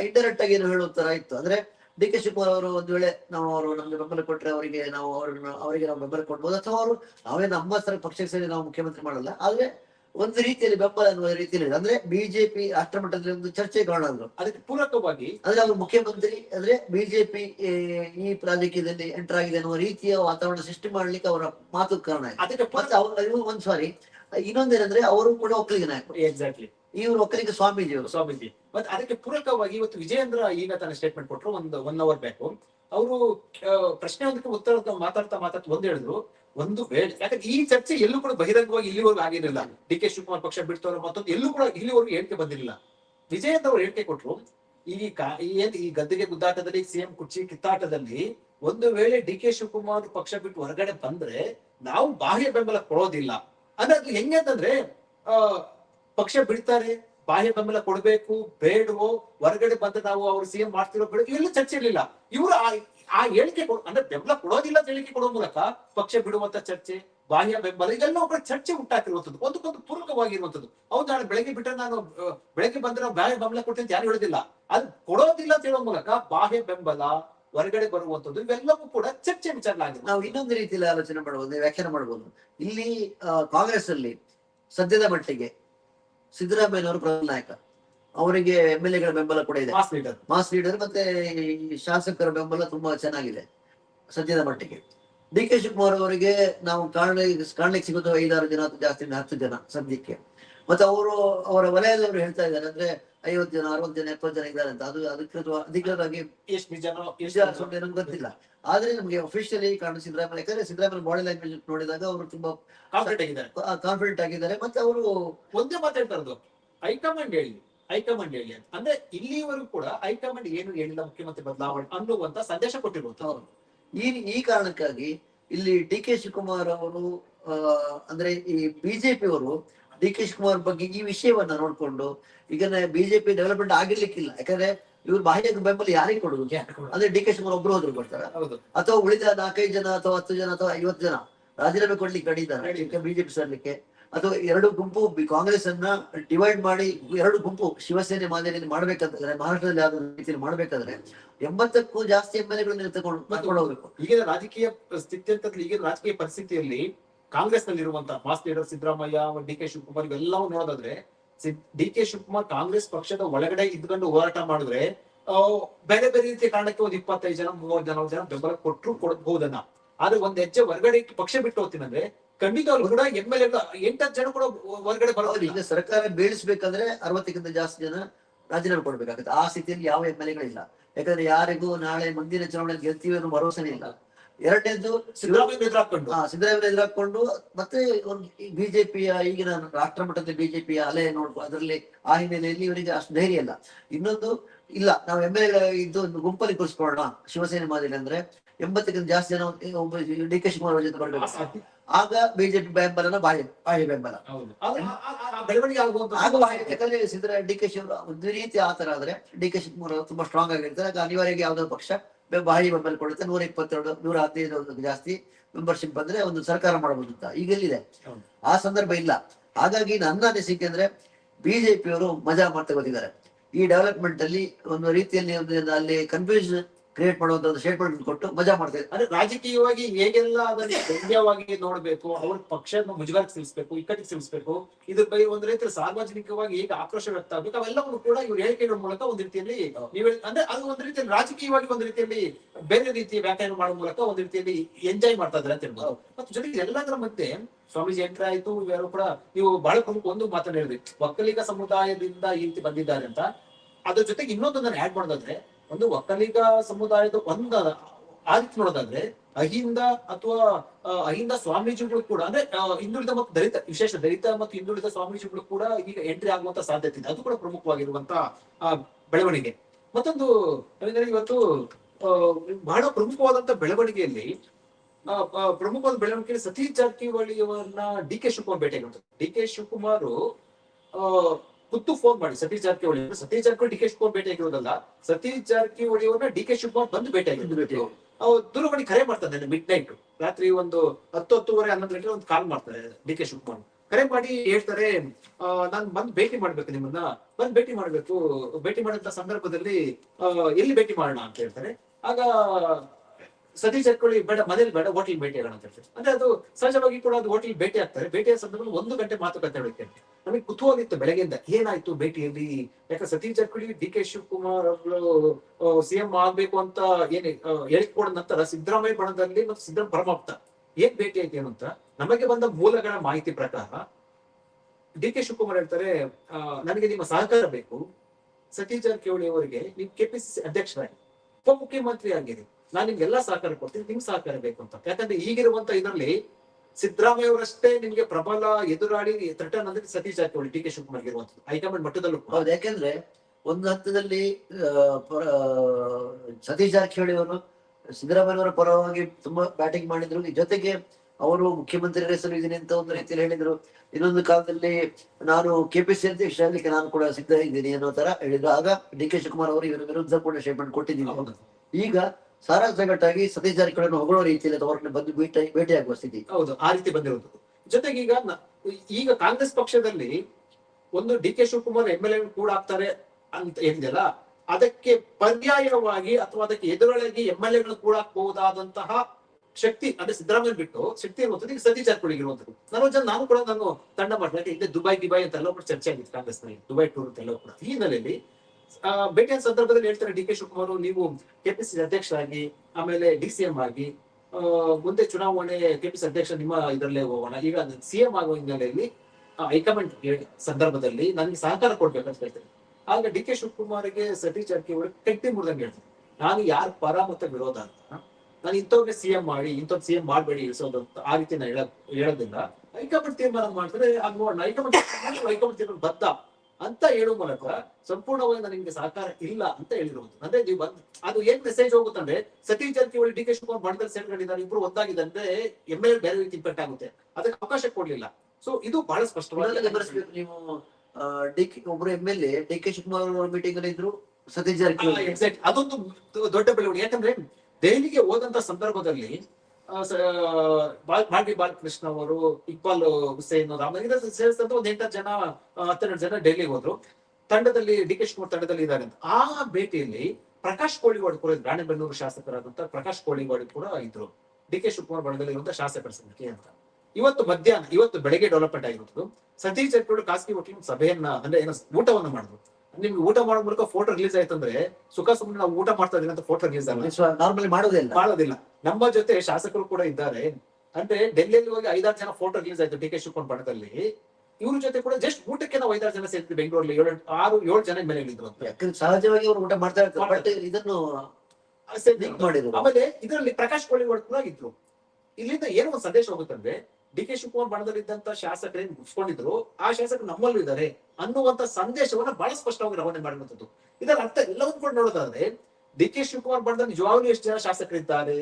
ಇಂಡೈರೆಕ್ಟ್ ಆಗಿ ಏನು ಹೇಳೋ ತರ ಇತ್ತು. ಅಂದ್ರೆ ಡಿ ಕೆ ಶಿವಕುಮಾರ್ ಅವರು ಒಂದ್ ವೇಳೆ ನಾವು ಅವರು ನಮ್ಗೆ ಬೆಂಬಲ ಕೊಟ್ರೆ ಅವರಿಗೆ ನಾವು ಅವ್ರನ್ನ ಅವರಿಗೆ ನಾವು ಬೆಂಬಲ ಕೊಡ್ಬೋದು. ಅಥವಾ ಅವರು ನಾವೇ ನಮ್ಮ ಸರ ಪಕ್ಷಕ್ಕೆ ಸೇರಿ ನಾವು ಮುಖ್ಯಮಂತ್ರಿ ಮಾಡಲ್ಲ. ಆದ್ರೆ ಒಂದು ರೀತಿಯಲ್ಲಿ ಬೆಂಬಲ ಅನ್ನುವ ರೀತಿಯಲ್ಲಿ ಅಂದ್ರೆ ಬಿಜೆಪಿ ರಾಷ್ಟ್ರ ಮಟ್ಟದಲ್ಲಿ ಒಂದು ಚರ್ಚೆ ಕಾಣೋದು
ಅದಕ್ಕೆ ಪೂರಕವಾಗಿ
ಅಂದ್ರೆ ಅವರು ಮುಖ್ಯಮಂತ್ರಿ ಅಂದ್ರೆ ಬಿಜೆಪಿ ಈ ರಾಜಕೀಯದಲ್ಲಿ ಎಂಟರ್ ಆಗಿದೆ ಅನ್ನುವ ರೀತಿಯ ವಾತಾವರಣ ಸೃಷ್ಟಿ ಮಾಡ್ಲಿಕ್ಕೆ ಅವರ ಮಾತು ಕಾರಣ
ಅದಕ್ಕೆ
ಒಂದ್ ಸಾರಿ ಇನ್ನೊಂದೇನಂದ್ರೆ ಅವರು ಕೂಡ ಒಕ್ಕಲಿಗೆ ನಾಯಕ
ಎಕ್ಸಾಕ್ಟ್ಲಿ
ಇವರು ಒಕ್ಕಲಿಗ ಸ್ವಾಮೀಜಿ ಅವರು
ಸ್ವಾಮೀಜಿ. ಮತ್ತೆ ಅದಕ್ಕೆ ಪೂರಕವಾಗಿ ಇವತ್ತು ವಿಜಯೇಂದ್ರ ಈಗ ತನ್ನ ಸ್ಟೇಟ್ಮೆಂಟ್ ಕೊಟ್ಟರು ಒಂದು ಒನ್ ಅವರ್ ಬ್ಯಾಕ್ ಅವರು ಪ್ರಶ್ನೆ ಒಂದಕ್ಕೆ ಉತ್ತರ ಮಾತಾಡ್ತಾ ಮಾತಾಡ್ತಾ ಒಂದ್ ಹೇಳಿದ್ರು. ಒಂದು ವೇಳೆ, ಯಾಕಂದ್ರೆ ಈ ಚರ್ಚೆ ಎಲ್ಲೂ ಕೂಡ ಬಹಿರಂಗವಾಗಿ ಇಲ್ಲಿವರೆಗೂ ಆಗಿರಲಿಲ್ಲ. ಡಿ ಕೆ ಶಿವಕುಮಾರ್ ಪಕ್ಷ ಬಿಡ್ತಾರೋ ಮತ್ತೊಂದು ಎಲ್ಲೂ ಕೂಡ ಇಲ್ಲಿವರೆಗೂ ಹೇಳಿಕೆ ಬಂದಿರಲಿಲ್ಲ. ವಿಜಯೇಂದ್ರ ಅವರು ಹೇಳಿಕೆ ಕೊಟ್ಟರು ಈ ಕಾ- ಈ ಈ ಗದ್ದಿಗೆ ಗುದ್ದಾಟದಲ್ಲಿ, ಸಿಎಂ ಕುರ್ಚಿ ಕಿತ್ತಾಟದಲ್ಲಿ ಒಂದು ವೇಳೆ ಡಿ ಕೆ ಶಿವಕುಮಾರ್ ಪಕ್ಷ ಬಿಟ್ಟು ಹೊರಗಡೆ ಬಂದ್ರೆ ನಾವು ಬಾಹ್ಯ ಬೆಂಬಲ ಕೊಡೋದಿಲ್ಲ. ಅಂದ್ರೆ ಅದು ಹೆಂಗೆ ಅಂತಂದ್ರೆ, ಆ ಪಕ್ಷ ಬಿಡ್ತಾರೆ ಬಾಹ್ಯ ಬೆಂಬಲ ಕೊಡಬೇಕು, ಬೇಡವೋ, ಹೊರಗಡೆ ಬಂದ ನಾವು ಅವ್ರು ಸಿಎಂ ಮಾಡ್ತಿರೋ ಬೇಡ ಇವೆಲ್ಲ ಚರ್ಚೆ ಇರಲಿಲ್ಲ. ಇವರು ಆ ಹೇಳಿಕೆ ಅಂದ್ರೆ ಬೆಂಬಲ ಕೊಡೋದಿಲ್ಲ ಅಂತ ಹೇಳಿಕೆ ಕೊಡೋ ಮೂಲಕ ಪಕ್ಷ ಬಿಡುವಂತ ಚರ್ಚೆ, ಬಾಹ್ಯ ಬೆಂಬಲ, ಇದೆಲ್ಲ ಒಬ್ಬರ ಚರ್ಚೆ ಉಂಟಾಕಿರುವಂತದ್ದು ಒಂದಕ್ಕೊಂದು ಪೂರಕವಾಗಿರುವಂತದ್ದು ಹೌದು ನಾನು ಬೆಳಗ್ಗೆ ಬಿಟ್ಟರೆ ನಾನು ಬೆಳಗ್ಗೆ ಬಂದ್ರೆ ನಾವು ಬಾಹ್ಯ ಬೆಂಬಲ ಕೊಡ್ತೀನಿ ಯಾರು ಹೇಳೋದಿಲ್ಲ. ಅದು ಕೊಡೋದಿಲ್ಲ ಅಂತ ಹೇಳೋ ಮೂಲಕ ಬಾಹ್ಯ ಬೆಂಬಲ, ಹೊರಗಡೆ ಬರುವಂತದ್ದು ಇವೆಲ್ಲವೂ ಕೂಡ ಚರ್ಚೆ ವಿಚಾರ ಆಗಿದೆ
ನಾವು ಇನ್ನೊಂದು ರೀತಿಯಲ್ಲಿ ಆಲೋಚನೆ ಮಾಡಬಹುದು ವ್ಯಾಖ್ಯಾನ ಮಾಡಬಹುದು ಇಲ್ಲಿ ಕಾಂಗ್ರೆಸ್ ಅಲ್ಲಿ ಸದ್ಯದ ಮಟ್ಟಿಗೆ ಸಿದ್ದರಾಮಯ್ಯನವರು ಪ್ರಬಲ ನಾಯಕ. ಅವರಿಗೆ ಎಂ ಎಲ್ ಎಗಳ ಬೆಂಬಲ ಕೂಡ ಇದೆ.
ಮಾಸ್ ಲೀಡರ್
ಮಾಸ್ ಲೀಡರ್ ಮತ್ತೆ ಈ ಶಾಸಕರ ಬೆಂಬಲ ತುಂಬಾ ಚೆನ್ನಾಗಿದೆ ಸದ್ಯದ ಮಟ್ಟಿಗೆ. ಡಿ ಕೆ ಶಿವಕುಮಾರ್ ಅವರಿಗೆ ನಾವು ಕಾಣ್ಲಿಕ್ಕೆ ಕಾರಣಕ್ಕೆ ಸಿಗೋದು ಐದಾರು ಜನ ಜಾಸ್ತಿ ಹತ್ತು ಜನ ಸದ್ಯಕ್ಕೆ. ಮತ್ತೆ ಅವರು ಅವರ ವಲಯದವರು ಹೇಳ್ತಾ ಇದ್ದಾರೆ ಅಂದ್ರೆ ಐವತ್ತು ಜನ ಅರವತ್ತು ಜನ ಎಪ್ಪತ್ತು ಜನ ಇದ್ದಾರೆ ಅಂತ. ಅದು ಅಧಿಕೃತ ಅಧಿಕೃತವಾಗಿ
ಎಷ್ಟು ಜನ
ಎಷ್ಟು ನಮ್ಗೆ ಗೊತ್ತಿಲ್ಲ. ಆದ್ರೆ ನಮಗೆ ಅಫಿಷಿಯಲಿ ಕಾರಣ ಸಿದ್ದರಾಮಯ್ಯ ಯಾಕಂದ್ರೆ ಸಿದ್ದರಾಮಯ್ಯ ಬಾಡಿ ಲ್ಯಾಂಗ್ವೇಜ್ ನೋಡಿದಾಗ ಅವರು ತುಂಬಾ
ಕಾನ್ಫಿಡೆಂಟ್ ಆಗಿದ್ದಾರೆ.
ಕಾನ್ಫಿಡೆಂಟ್ ಆಗಿದ್ದಾರೆ. ಮತ್ತೆ ಅವರು
ಒಂದೇ ಮಾತಾಡ್ತಾ ಇರೋದು ಹೈಕಮಾಂಡ್ ಹೇಳಿ ಹೈಕಮಾಂಡ್ ಹೇಳಿ ಅಂತ. ಅಂದ್ರೆ ಇಲ್ಲಿವರೆಗೂ ಕೂಡ ಹೈಕಮಾಂಡ್ ಏನು ಹೇಳಿಲ್ಲ ಮುಖ್ಯಮಂತ್ರಿ ಬದಲಾವಣೆ ಅನ್ನುವಂತ ಸಂದೇಶ ಕೊಟ್ಟಿರುವಂತ
ಈ ಈ ಕಾರಣಕ್ಕಾಗಿ ಇಲ್ಲಿ ಡಿ ಕೆ ಶಿವಕುಮಾರ್ ಅವರು ಅಂದ್ರೆ ಈ ಬಿಜೆಪಿ ಅವರು ಡಿ ಕೆ ಶಿವಕುಮಾರ್ ಬಗ್ಗೆ ಈ ವಿಷಯವನ್ನ ನೋಡ್ಕೊಂಡು ಈಗ ಬಿಜೆಪಿ ಡೆವಲಪ್ಮೆಂಟ್ ಆಗಿರ್ಲಿಕ್ಕಿಲ್ಲ. ಯಾಕಂದ್ರೆ ಇವ್ರು ಬಾಹ್ಯ ಬೆಂಬಲ ಯಾರಿಗೆ ಕೊಡುದು ಅಂದ್ರೆ ಡಿ ಕೆ ಶಿವಕುಮಾರ್ ಒಬ್ರು ಹೋದ್ರು ಕೊಡ್ತಾರ.
ಹೌದು.
ಅಥವಾ ಉಳಿದ ನಾಲ್ಕೈದು ಜನ ಅಥವಾ ಹತ್ತು ಜನ ಅಥವಾ ಐವತ್ತು ಜನ ರಾಜೀನಾಮೆ ಕೊಡ್ಲಿಕ್ಕೆ ನಡೀತಾರೆ. ಬಿಜೆಪಿ ಸೇರ್ಲಿಕ್ಕೆ. ಅಥವಾ ಎರಡು ಗುಂಪು ಕಾಂಗ್ರೆಸ್ ಅನ್ನ ಡಿವೈಡ್ ಮಾಡಿ ಎರಡು ಗುಂಪು ಶಿವಸೇನೆ ಮಾದರಿಯಲ್ಲಿ ಮಾಡ್ಬೇಕಂತಂದ್ರೆ ಮಹಾರಾಷ್ಟ್ರದಲ್ಲಿ ಯಾವ ರೀತಿಯಲ್ಲಿ ಮಾಡ್ಬೇಕಾದ್ರೆ ಎಂಬತ್ತಕ್ಕೂ ಜಾಸ್ತಿ ಎಂ ಎಲ್ ಎಗಳನ್ನ ತಗೊಂಡು ಹೋಗ್ಬೇಕು.
ಈಗಿನ ರಾಜಕೀಯ ಸ್ಥಿತ್ಯಂತದಲ್ಲಿ ಈಗಿನ ರಾಜಕೀಯ ಪರಿಸ್ಥಿತಿಯಲ್ಲಿ ಕಾಂಗ್ರೆಸ್ನಲ್ಲಿ ಇರುವಂತಹ mass leader Siddaramaiah, D K Shivakumar ಇವೆಲ್ಲವೂ ನೋಡೋದಾದ್ರೆ ಡಿ ಕೆ ಶಿವಕುಮಾರ್ ಕಾಂಗ್ರೆಸ್ ಪಕ್ಷದ ಒಳಗಡೆ ಇದ್ಕೊಂಡು ಹೋರಾಟ ಮಾಡಿದ್ರೆ ಬೇರೆ ಬೇರೆ ರೀತಿಯ ಕಾರಣಕ್ಕೆ ಒಂದು ಇಪ್ಪತ್ತೈದು ಜನ, ಮೂವತ್ತು ಜನ ಜನ ಬೆಂಬಲ ಕೊಟ್ಟರು ಕೊಡಬಹುದನ್ನ. ಆದ್ರೆ ಒಂದ್ ಹೆಜ್ಜೆ ಹೊರಗಡೆ ಪಕ್ಷ ಬಿಟ್ಟು ಹೋಗ್ತೀನಂದ್ರೆ ಖಂಡಿತ ಅವ್ರು ಕೂಡ ಎಂ ಎಲ್ ಎಂಟತ್ತು ಜನ ಕೂಡ ಹೊರಗಡೆ ಬರೋದಿಲ್ಲ.
ಸರ್ಕಾರ ಬೀಳಿಸ್ಬೇಕಂದ್ರೆ ಅರವತ್ತಕ್ಕಿಂತ ಜಾಸ್ತಿ ಜನ ರಾಜೀನಾಮೆ ಕೊಡ್ಬೇಕಾಗುತ್ತೆ. ಆ ಸ್ಥಿತಿಯಲ್ಲಿ ಯಾವ ಎಂ ಎಲ್ ಎಗಳಿಲ್ಲ ಯಾಕಂದ್ರೆ ಯಾರಿಗೂ ನಾಳೆ ಮುಂದಿನ ಚುನಾವಣೆ ಗೆಲ್ತೀವಿ ಅನ್ನೋ ಭರವಸೆ ಇಲ್ಲ. ಎರಡನೇದು
ಸಿದ್ದರಾಮಯ್ಯ ಎದುರಾಕೊಂಡು.
ಸಿದ್ದರಾಮಯ್ಯ ಎದುರಾಕೊಂಡು ಮತ್ತೆ ಒಂದು ಬಿಜೆಪಿಯ ಈಗಿನ ರಾಷ್ಟ್ರ ಮಟ್ಟದ ಬಿಜೆಪಿಯ ಅಲೆ ನೋಡ್ಕೊ ಅದರಲ್ಲಿ ಆ ಹಿನ್ನೆಲೆಯಲ್ಲಿ ಇವರಿಗೆ ಅಷ್ಟು ಧೈರ್ಯ ಇಲ್ಲ. ಇನ್ನೊಂದು ಇಲ್ಲ ನಾವು ಎಂ ಎಲ್ ಇದ್ದು ಒಂದು ಗುಂಪಲ್ಲಿ ಕೂರಿಸ್ಕೊಳ್ಳೋಣ ಶಿವಸೇನೆ ಮಾದರಿ ಅಂದ್ರೆ ಎಂಬತ್ತಕ್ಕಿಂತ ಜಾಸ್ತಿ ಜನ ಒಬ್ಬ ಡಿ ಕೆ ಶಿವಕುಮಾರ್ ಜೊತೆ ಬರ್ಬೇಕು. ಆಗ ಬಿಜೆಪಿ ಬೆಂಬಲನ ಬಾಹ್ಯ ಬಾಹ್ಯ ಬೆಂಬಲ.
ಬೆಳವಣಿಗೆ ಆಗುವಂತ
ಆಗ ಬಾಹ್ಯ ಯಾಕಂದ್ರೆ ಸಿದ್ದರಾಮಯ್ಯ ಡಿ ಕೆ ಶಿವ ಒಂದು ರೀತಿ ಆತರ ಆದ್ರೆ ಡಿ ಕೆ ಶಿವಕುಮಾರ್ ತುಂಬಾ ಸ್ಟ್ರಾಂಗ್ ಆಗಿರ್ತಾರೆ ಅನಿವಾರ್ಯ ಯಾವ್ದೋ ಪಕ್ಷ. ಬೆ- ಬಾಹ್ಯ ಬೆಂಬಲ ಕೊಡುತ್ತೆ. ನೂರ ಇಪ್ಪತ್ತೆರಡು ನೂರ ಹದಿನೈದು ಜಾಸ್ತಿ ಮೆಂಬರ್ಶಿಪ್ ಬಂದ್ರೆ ಒಂದು ಸರ್ಕಾರ ಮಾಡಬಹುದು ಅಂತ ಈಗ ಎಲ್ಲಿದೆ ಆ ಸಂದರ್ಭ ಇಲ್ಲ. ಹಾಗಾಗಿ ನನ್ನ ಅನಿಸಿಕೆ ಅಂದ್ರೆ ಬಿಜೆಪಿಯವರು ಮಜಾ ಮಾಡ್ತಾ ಬಂದಿದ್ದಾರೆ ಈ ಡೆವಲಪ್ಮೆಂಟ್ ಅಲ್ಲಿ ಒಂದು ರೀತಿಯಲ್ಲಿ ಒಂದು ಅಲ್ಲಿ ಕನ್ಫ್ಯೂಸ್ ಕ್ರಿಯೇಟ್ ಮಾಡುವಂತ ಒಂದು ಸ್ಟೇಟ್ಮೆಂಟ್ ಕೊಟ್ಟು ಮಜಾ ಮಾಡ್ತಾರೆ
ಅಂದ್ರೆ ರಾಜಕೀಯವಾಗಿ ಹೇಗೆಲ್ಲ ಅದನ್ನ ವ್ಯಂಗ್ಯವಾಗಿ ನೋಡ್ಬೇಕು, ಅವ್ರ ಪಕ್ಷವನ್ನು ಮುಜುಗರಕ್ಕೆ ಸಿಲ್ಸ್ಬೇಕು, ಇಕ್ಕಟ್ಟಿಗೆ ಸಿಲ್ಸ್ಬೇಕು, ಇದ್ರ ಬಗ್ಗೆ ಒಂದ್ ರೀತಿ ಸಾರ್ವಜನಿಕವಾಗಿ ಹೇಗೆ ಆಕ್ರೋಶ ವ್ಯಕ್ತ ಆಗ್ಬೇಕು, ಅವೆಲ್ಲವನ್ನು ಕೂಡ ಇವ್ರ ಹೇಳಿಕೆಗಳ ಮೂಲಕ ಒಂದ್ ರೀತಿಯಲ್ಲಿ ನೀವು ಅಂದ್ರೆ ಅದು ಒಂದ್ ರೀತಿಯಲ್ಲಿ ರಾಜಕೀಯವಾಗಿ ಒಂದ್ ರೀತಿಯಲ್ಲಿ ಬೇರೆ ರೀತಿಯ ವ್ಯಾಖ್ಯಾನ ಮಾಡೋ ಮೂಲಕ ಒಂದ್ ರೀತಿಯಲ್ಲಿ ಎಂಜಾಯ್ ಮಾಡ್ತಾ ಇದ್ದಾರೆ ಅಂತ ಹೇಳ್ಬೋದು. ಮತ್ತೆ ಜೊತೆಗೆ ಎಲ್ಲದರ ಮಧ್ಯೆ ಸ್ವಾಮೀಜಿ ಎಂಟ್ರ್ ಆಯ್ತು ಇವರು ಕೂಡ ನೀವು ಬಹಳ ಪ್ರಮುಖ ಒಂದು ಮಾತನ್ನ ಹೇಳಿದ್ರಿ. ಒಕ್ಕಲಿಗ ಸಮುದಾಯದಿಂದ ಈ ರೀತಿ ಬಂದಿದ್ದಾರೆ ಅಂತ. ಅದ್ರ ಜೊತೆಗೆ ಇನ್ನೊಂದನ್ನ ಆಡ್ ಮಾಡೋದಾದ್ರೆ ಒಂದು ಒಕ್ಕಲಿಗ ಸಮುದಾಯದ ಒಂದ ಆದಿತ್ ನೋಡೋದಾದ್ರೆ, ಅಹಿಂದ ಅಥವಾ ಅಹಿಂದ ಸ್ವಾಮೀಜಿಗಳು ಕೂಡ, ಅಂದ್ರೆ ಹಿಂದುಳಿದ ಮತ್ತು ದಲಿತ, ವಿಶೇಷ ದಲಿತ ಮತ್ತು ಹಿಂದುಳಿದ ಸ್ವಾಮೀಜಿಗಳು ಕೂಡ ಈಗ ಎಂಟ್ರಿ ಆಗುವಂತ ಸಾಧ್ಯತೆ ಇದೆ. ಅದು ಕೂಡ ಪ್ರಮುಖವಾಗಿರುವಂತ ಬೆಳವಣಿಗೆ. ಮತ್ತೊಂದು ಇವತ್ತು ಬಹಳ ಪ್ರಮುಖವಾದಂತ ಬೆಳವಣಿಗೆಯಲ್ಲಿ ಪ್ರಮುಖವಾದ ಬೆಳವಣಿಗೆಯಲ್ಲಿ ಸತೀಶ್ ಜಾರಕಿಹೊಳಿಯವರನ್ನ ಡಿ ಕೆ ಶಿವಕುಮಾರ್ ಭೇಟಿಯಾಗಿರ್ತಾರೆ ಡಿ ಕೆ ಶಿವಕುಮಾರ್ ಖುದ್ದು ಫೋನ್ ಮಾಡಿ. ಸತೀಶ್ ಜಾರಕಿಹೊಳಿ. ಸತೀಶ್ ಜಾರಕಿಹೊಳಿ ಡಿ ಕೆ ಶಿವಕುಮಾರ್ ಭೇಟಿ ಆಗಿರೋದಲ್ಲ? ಸತೀಶ್ ಜಾರಕಿಹೊಳಿ ಅವ್ರನ್ನ ಡಿ ಕೆ ಶಿವಕುಮಾರ್ ಬಂದು ಭೇಟಿ ಆಗಿರೋದು. ಅವ್ರು ದೂರವಾಣಿ ಕರೆ ಮಾಡ್ತಾನೆ ಮಿಡ್ ನೈಟ್ ರಾತ್ರಿ ಒಂದು ಹತ್ತು ಹತ್ತುವರೆ ಹನ್ನೊಂದು ಗಂಟೆ ಒಂದು ಕಾಲ್ ಮಾಡ್ತಾರೆ ಡಿ ಕೆ ಶಿವಕುಮಾರ್. ಕರೆ ಮಾಡಿ ಹೇಳ್ತಾರೆ ನಾನು ಬಂದ್ ಭೇಟಿ ಮಾಡ್ಬೇಕು ನಿಮ್ಮನ್ನ. ಬಂದ್ ಭೇಟಿ ಮಾಡ್ಬೇಕು. ಭೇಟಿ ಮಾಡಿದ ಸಂದರ್ಭದಲ್ಲಿ ಎಲ್ಲಿ ಭೇಟಿ ಮಾಡೋಣ ಅಂತ ಹೇಳ್ತಾರೆ. ಆಗ ಸತೀಶ್ ಜಾರಕಿಹೊಳಿ ಬೇಡ, ಮನೇಲಿ ಬೇಡ ಹೋಟೆಲ್ ಭೇಟಿ ಆಗೋಣ ಅಂತ ಹೇಳ್ತಾರೆ. ಅಂದ್ರೆ ಅದು ಸಹಜವಾಗಿ ಕೂಡ ಅದು ಹೋಟೆಲ್ ಭೇಟಿ ಆಗ್ತಾರೆ. ಭೇಟಿಯ ಸಂದರ್ಭದಲ್ಲಿ ಒಂದು ಗಂಟೆ ಮಾತುಕತೆ ನಡೆಯುತ್ತೆ ನಮಗೆ ಕುತೂಹಲ ಇತ್ತು ಬೆಳಗ್ಗೆಯಿಂದ, ಏನಾಯ್ತು ಭೇಟಿಯಲ್ಲಿ? ಯಾಕಂದ್ರೆ ಸತೀಶ್ ಜಾರಕಿಹೊಳಿ, ಡಿ ಕೆ ಶಿವಕುಮಾರ್ ಅವರು ಸಿಎಂ ಆಗ್ಬೇಕು ಅಂತ ಏನ್ ಹೇಳಿಕೊಡ ನಂತರ ಸಿದ್ದರಾಮಯ್ಯ ಬಣದಲ್ಲಿ ಮತ್ತು ಸಿದ್ದರಾಮ ಪರಮಾಪ್ತ ಏನ್ ಭೇಟಿ ಆಯ್ತು ಏನು ಅಂತ ನಮಗೆ ಬಂದ ಮೂಲಗಳ ಮಾಹಿತಿ ಪ್ರಕಾರ ಡಿ ಕೆ ಶಿವಕುಮಾರ್ ಹೇಳ್ತಾರೆ ನನಗೆ ನಿಮ್ಮ ಸಹಕಾರ ಬೇಕು. ಸತೀಶ್ ಜಾರಕಿಹೊಳಿ ಅವರಿಗೆ ನೀವು ಕೆಪಿಸಿಸಿ ಅಧ್ಯಕ್ಷರಾಗಿ ಉಪಮುಖ್ಯಮಂತ್ರಿ ಆಗಿರಿ. ನಾನು ನಿಮ್ಗೆಲ್ಲ ಸಹಕಾರ ಕೊಡ್ತೀನಿ ನಿಮ್ಗೆ ಸಹಕಾರ ಬೇಕು ಅಂತ. ಯಾಕಂದ್ರೆ ಈಗಿರುವಂತ ಇದರಲ್ಲಿ ಸಿದ್ದರಾಮಯ್ಯ ಅವರಷ್ಟೇ ನಿಮ್ಗೆ ಪ್ರಬಲ ಎದುರಾಳಿ ಥ್ರೆಟನ್ ಅಂದ್ರೆ ಸತೀಶ್ ಜಾರಕಿಹೊಳಿ ಡಿ ಕೆ ಶಿವಕುಮಾರ್ ಇರುವಂತದ್ದು ಹೈಕಮಾಂಡ್ ಮಟ್ಟದಲ್ಲೂ.
ಹೌದು ಯಾಕೆಂದ್ರೆ ಒಂದು ಹಂತದಲ್ಲಿ ಸತೀಶ್ ಜಾರಕಿಹೊಳಿ ಅವರು ಸಿದ್ದರಾಮಯ್ಯವರ ಪರವಾಗಿ ತುಂಬಾ ಬ್ಯಾಟಿಂಗ್ ಮಾಡಿದ್ರು. ಜೊತೆಗೆ ಅವರು ಮುಖ್ಯಮಂತ್ರಿ ಹೆಸರು ಇದೀನಿ ಅಂತ ಒಂದು ರೀತಿಯಲ್ಲಿ ಹೇಳಿದ್ರು. ಇನ್ನೊಂದು ಕಾಲದಲ್ಲಿ ನಾನು ಕೆಪಿಸಿ ಅಧ್ಯಕ್ಷ ಆಗ್ಲಿಕ್ಕೆ ನಾನು ಕೂಡ ಸಿದ್ಧ ಇದ್ದೀನಿ ಅನ್ನೋ ತರ ಹೇಳಿದ್ರು. ಆಗ ಡಿ ಕೆ ಶಿವಕುಮಾರ್ ಅವರು ಇವರ ವಿರುದ್ಧ ಕೂಡ ಸ್ಟೇಟ್ಮೆಂಟ್ ಕೊಟ್ಟಿದ್ದೀನಿ. ಈಗ ಸಾರಾಸಗಟ್ಟಾಗಿ ಸತೀಶ್ ಜಾರಕಿಹೊಳಿ ಹೊಗಳೋ ರೀತಿಯಲ್ಲಿ ಅವರನ್ನು ಬಂದು ಭೇಟಿ, ಭೇಟಿಯಾಗುವ ಸ್ಥಿತಿ.
ಹೌದು, ಆ ರೀತಿ ಬಂದಿರೋದು ಜೊತೆಗೆ ಈಗ ಈಗ ಕಾಂಗ್ರೆಸ್ ಪಕ್ಷದಲ್ಲಿ ಒಂದು D K Shivakumar M L A ಕೂಡ ಆಗ್ತಾರೆ ಅಂತ ಏನಿದೆಯಲ್ಲ ಅದಕ್ಕೆ ಪರ್ಯಾಯವಾಗಿ ಅಥವಾ ಅದಕ್ಕೆ ಎದುರೊಳಗೆ ಎಂ ಎಲ್ ಎಗಳು ಕೂಡ ಆಗಬಹುದಾದಂತಹ ಶಕ್ತಿ, ಅಂದ್ರೆ ಸಿದ್ದರಾಮಯ್ಯ ಬಿಟ್ಟು ಶಕ್ತಿ ಇರುವಂತದ್ದು ಈಗ ಸತೀಶ್ ಜಾರಕಿಹೊಳಿ ಇರುವಂತದ್ದು ನಾನು ಜನ ನಾನು ಕೂಡ ನಾನು ತಂಡ ಮಾಡ್ತೀನಿ. ಯಾಕೆ ಹಿಂದೆ ದುಬೈ ದುಬೈ ಅಂತ ಎಲ್ಲ ಕೂಡ ಚರ್ಚೆ ಆಗಿತ್ತು ಕಾಂಗ್ರೆಸ್ನಲ್ಲಿ ದುಬೈ ಟೂರ್ ಅಂತ ಎಲ್ಲ ಕೂಡ. ಈ ಹಿನ್ನೆಲೆಯಲ್ಲಿ ಭೇಟಿಯ ಸಂದರ್ಭದಲ್ಲಿ ಹೇಳ್ತಾರೆ ಡಿ ಕೆ ಶಿವಕುಮಾರ್ ನೀವು ಕೆಪಿಸಿ ಅಧ್ಯಕ್ಷರಾಗಿ, ಆಮೇಲೆ ಡಿ ಸಿ ಎಂ ಆಗಿ ಮುಂದೆ ಚುನಾವಣೆ ಕೆಪಿಸಿ ಅಧ್ಯಕ್ಷ ನಿಮ್ಮ ಇದರಲ್ಲೇ ಹೋಗೋಣ. ಈಗ ಸಿಎಂ ಆಗುವ ಹಿನ್ನೆಲೆಯಲ್ಲಿ ಹೈಕಮಾಂಡ್ ಸಂದರ್ಭದಲ್ಲಿ ನನಗೆ ಸಹಕಾರ ಕೊಡ್ಬೇಕಂತ ಹೇಳ್ತಾರೆ. ಆಗ ಡಿ ಕೆ ಶಿವಕುಮಾರ್ಗೆ ಸತೀಶ್ ಜಾರಕಿಹೊಳಿ ಕಟ್ಟಿ ಮುರಿದಂಗೆ ಹೇಳ್ತಾರೆ. ನಾನು ಯಾರ ಪರ ಮತ್ತೆ ವಿರೋಧ ಅಂತ. ನಾನು ಇಂಥವ್ರಿಗೆ ಸಿಎಂ ಮಾಡಿ ಇಂಥವ್ ಸಿಎಂ ಮಾಡಬೇಡಿ ಇಳಿಸೋದು ಅಂತ ಆ ರೀತಿ ನಾನು ಹೇಳೋದಿಲ್ಲ. ಹೈಕಮಾಂಡ್ ತೀರ್ಮಾನ ಮಾಡ್ತಾರೆ ಆಗ ನೋಡೋಣ. ಹೈಕಮಾಂಡ್ ಹೈಕಮಾಂಡ್ ತೀರ್ಮಾನ ಬದ್ಧ. ಅಂತ ಹೇಳೋ ಮೂಲಕ ಸಂಪೂರ್ಣವಾಗಿ ನನಗೆ ಸಹಕಾರ ಇಲ್ಲ ಅಂತ ಹೇಳಿರುವುದು ಅಂದ್ರೆ ನೀವು ಬಂದ್ ಅದು ಏನ್ ಮೆಸೇಜ್ ಹೋಗುತ್ತಂದ್ರೆ ಸತೀಶ್ ಜಾರಕಿಹೊಳಿ ಡಿ ಕೆ ಶಿವಕುಮಾರ್ ಬಣದಲ್ಲಿ ಸೇರ್ಕೊಂಡಿದ್ದಾರೆ ಇಬ್ರು ಒಂದಾಗಿದ್ದಂದ್ರೆ ಎಂ ಎಲ್ ಬೇರೆ ರೀತಿ ಇಂಪ್ಯಾಕ್ಟ್ ಆಗುತ್ತೆ. ಅದಕ್ಕೆ ಅವಕಾಶ ಕೊಡ್ಲಿಲ್ಲ. ಸೊ ಇದು ಬಹಳ ಸ್ಪಷ್ಟವಾಗಿ
ನೀವು ಡಿ ಕೆ ಒಬ್ರು M L A D K Shivakumar ಅವರ ಮೀಟಿಂಗ್ ಅಲ್ಲಿ ಇದ್ರು ಸತೀಶ್ ಜಾರಕಿಹೊಳಿ.
ಎಕ್ಸಾಕ್ಟ್ ಅದೊಂದು ದೊಡ್ಡ ಬೆಳವಣಿಗೆ. ಯಾಕಂದ್ರೆ ದೆಹಲಿಗೆ ಹೋದಂತ ಸಂದರ್ಭದಲ್ಲಿ ಮಾಲ್ವಿ ಬಾಲಕೃಷ್ಣ ಅವರು ಇಕ್ಬಾಲ್ ಹುಸೇನ್ ರಾಮನಗರ ಸೇರಿಸಿದಂತ ಒಂದ್ ಎಂಟ ಜನ ಹತ್ತೆರಡು ಜನ ಡೆಲ್ಲಿಗೆ ಹೋದ್ರು. ತಂಡದಲ್ಲಿ ಡಿ ಕೆ ಶಿವಕುಮಾರ್ ತಂಡದಲ್ಲಿ ಇದ್ದಾರೆ ಅಂತ. ಆ ಭೇಟಿಯಲ್ಲಿ ಪ್ರಕಾಶ್ ಕೋಳಿವಾಡ್ ಕೂಡ. ರಾಣೆಬೆನ್ನೂರು ಶಾಸಕರಾದಂತ ಪ್ರಕಾಶ್ ಕೋಳಿವಾಡ್ ಕೂಡ ಇದ್ರು. ಡಿ ಕೆ ಶಿವಕುಮಾರ್ ಬಣದಲ್ಲಿ ಇರುವಂತಹ ಶಾಸಕರ ಸಂಖ್ಯೆ ಅಂತ. ಇವತ್ತು ಮಧ್ಯಾಹ್ನ, ಇವತ್ತು ಬೆಳಗ್ಗೆ ಡೆವಲಪ್ಮೆಂಟ್ ಆಗಿರೋದು. ಸತೀಶ್ ಜಾರಕಿಹೊಳಿ ಖಾಸಗಿ ಹೋಟ್ಲಿನ ಸಭೆಯನ್ನ, ಅಂದ್ರೆ ಏನೋ ಊಟವನ್ನು ಮಾಡಿದ್ರು. ನಿಮ್ಗೆ ಊಟ ಮಾಡೋ ಮೂಲಕ ಫೋಟೋ ರಿಲೀಸ್ ಆಯ್ತು ಅಂದ್ರೆ ಸುಖ ಸುಮ್ಮನೆ ನಾವು ಊಟ ಮಾಡ್ತಾ ಇದೀವಿ ಅಂತ ಫೋಟೋ ರಿಲೀಸ್ ಆಗಲ್ಲ
ನಾರ್ಮಲಿ ಮಾಡೋದಿಲ್ಲ
ಮಾಡೋದಿಲ್ಲ ನಮ್ಮ ಜೊತೆ ಶಾಸಕರು ಕೂಡ ಇದ್ದಾರೆ. ಅಂದ್ರೆ ಡೆಲ್ಲಿಯಲ್ಲಿ ಹೋಗಿ ಐದಾರು ಜನ ಫೋಟೋ ರಿಲೀಸ್ ಆಯ್ತು ಡಿ ಕೆ ಶಿವಕುಮಾರ್ ಪಟ್ಟದಲ್ಲಿ ಇವ್ರ ಜೊತೆ ಕೂಡ ಜಸ್ಟ್ ಊಟಕ್ಕೆ ನಾವು ಐದಾರು ಜನ ಸೇರ್ತೀವಿ ಬೆಂಗಳೂರಲ್ಲಿ. ಏಳು ಆರು ಏಳು ಜನ ಮೇಲೆ ಅಂತ.
ಯಾಕಂದ್ರೆ ಸಹಜವಾಗಿ ಅವರು ಊಟ ಮಾಡ್ತಾ ಇರ್ತಾರೆ. ಬಟ್ ಇದನ್ನು
ಆಮೇಲೆ ಇದರಲ್ಲಿ ಪ್ರಕಾಶ್ ಕೋಳಿ ಕೂಡ ಇದ್ರು. ಇಲ್ಲಿಂದ ಏನೋ ಒಂದು ಸಂದೇಶ ಹೋಗುತ್ತಂದ್ರೆ ಡಿ ಕೆ ಶಿವಕುಮಾರ್ ಬಣದಲ್ಲಿದ್ದಂತ ಶಾಸಕರೇನ್ ಮುಚ್ಕೊಂಡಿದ್ರು, ಆ ಶಾಸಕರು ನಮ್ಮಲ್ಲೂ ಇದ್ದಾರೆ ಅನ್ನುವಂತ ಸಂದೇಶವನ್ನ ಬಹಳ ಸ್ಪಷ್ಟವಾಗಿ ರವಾನೆ ಮಾಡಿರುವಂಥದ್ದು ಇದರ ಅರ್ಥ ಎಲ್ಲವನ್ನೂ ಕೂಡ ನೋಡೋದಾದ್ರೆ, ಡಿ ಕೆ ಶಿವಕುಮಾರ್ ಬಣದಲ್ಲಿ ನಿಜವಾಗ್ಲೂ ಎಷ್ಟು ಜನ ಶಾಸಕರಿದ್ದಾರೆ?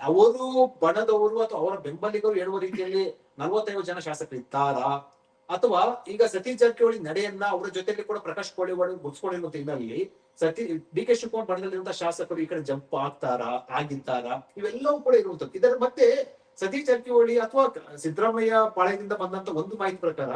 ಅವರು ಬಣದವರು ಅಥವಾ ಅವರ ಬೆಂಬಲಿಗರು ಹೇಳುವ ರೀತಿಯಲ್ಲಿ ನಲವತ್ತೈದು ಜನ ಶಾಸಕರಿದ್ದಾರಾ? ಅಥವಾ ಈಗ ಸತೀಶ್ ಜಾರಕಿಹೊಳಿ ನಡೆಯನ್ನ ಅವರ ಜೊತೆಲಿ ಕೂಡ ಪ್ರಕಾಶ್ ಕೋಳಿವಾಡ್ ಮುಗಿಸ್ಕೊಂಡಿರುವಂತ ಹಿನ್ನೆಲೆಯಲ್ಲಿ ಸತಿ, ಡಿ ಕೆ ಶಿವಕುಮಾರ್ ಬಣದಲ್ಲಿರುವಂತಹ ಶಾಸಕರು ಈ ಕಡೆ ಜಂಪ್ ಆಗ್ತಾರಾ? ಆಗಿದ್ದಾರಾ? ಇವೆಲ್ಲವೂ ಕೂಡ ಇರುವಂತದ್ದು. ಇದರ ಮತ್ತೆ ಸತೀಶ್ ಜಾರಕಿಹೊಳಿ ಅಥವಾ ಸಿದ್ದರಾಮಯ್ಯ ಪಾಳ್ಯದಿಂದ ಬಂದಂತ ಒಂದು ಮಾಹಿತಿ ಪ್ರಕಾರ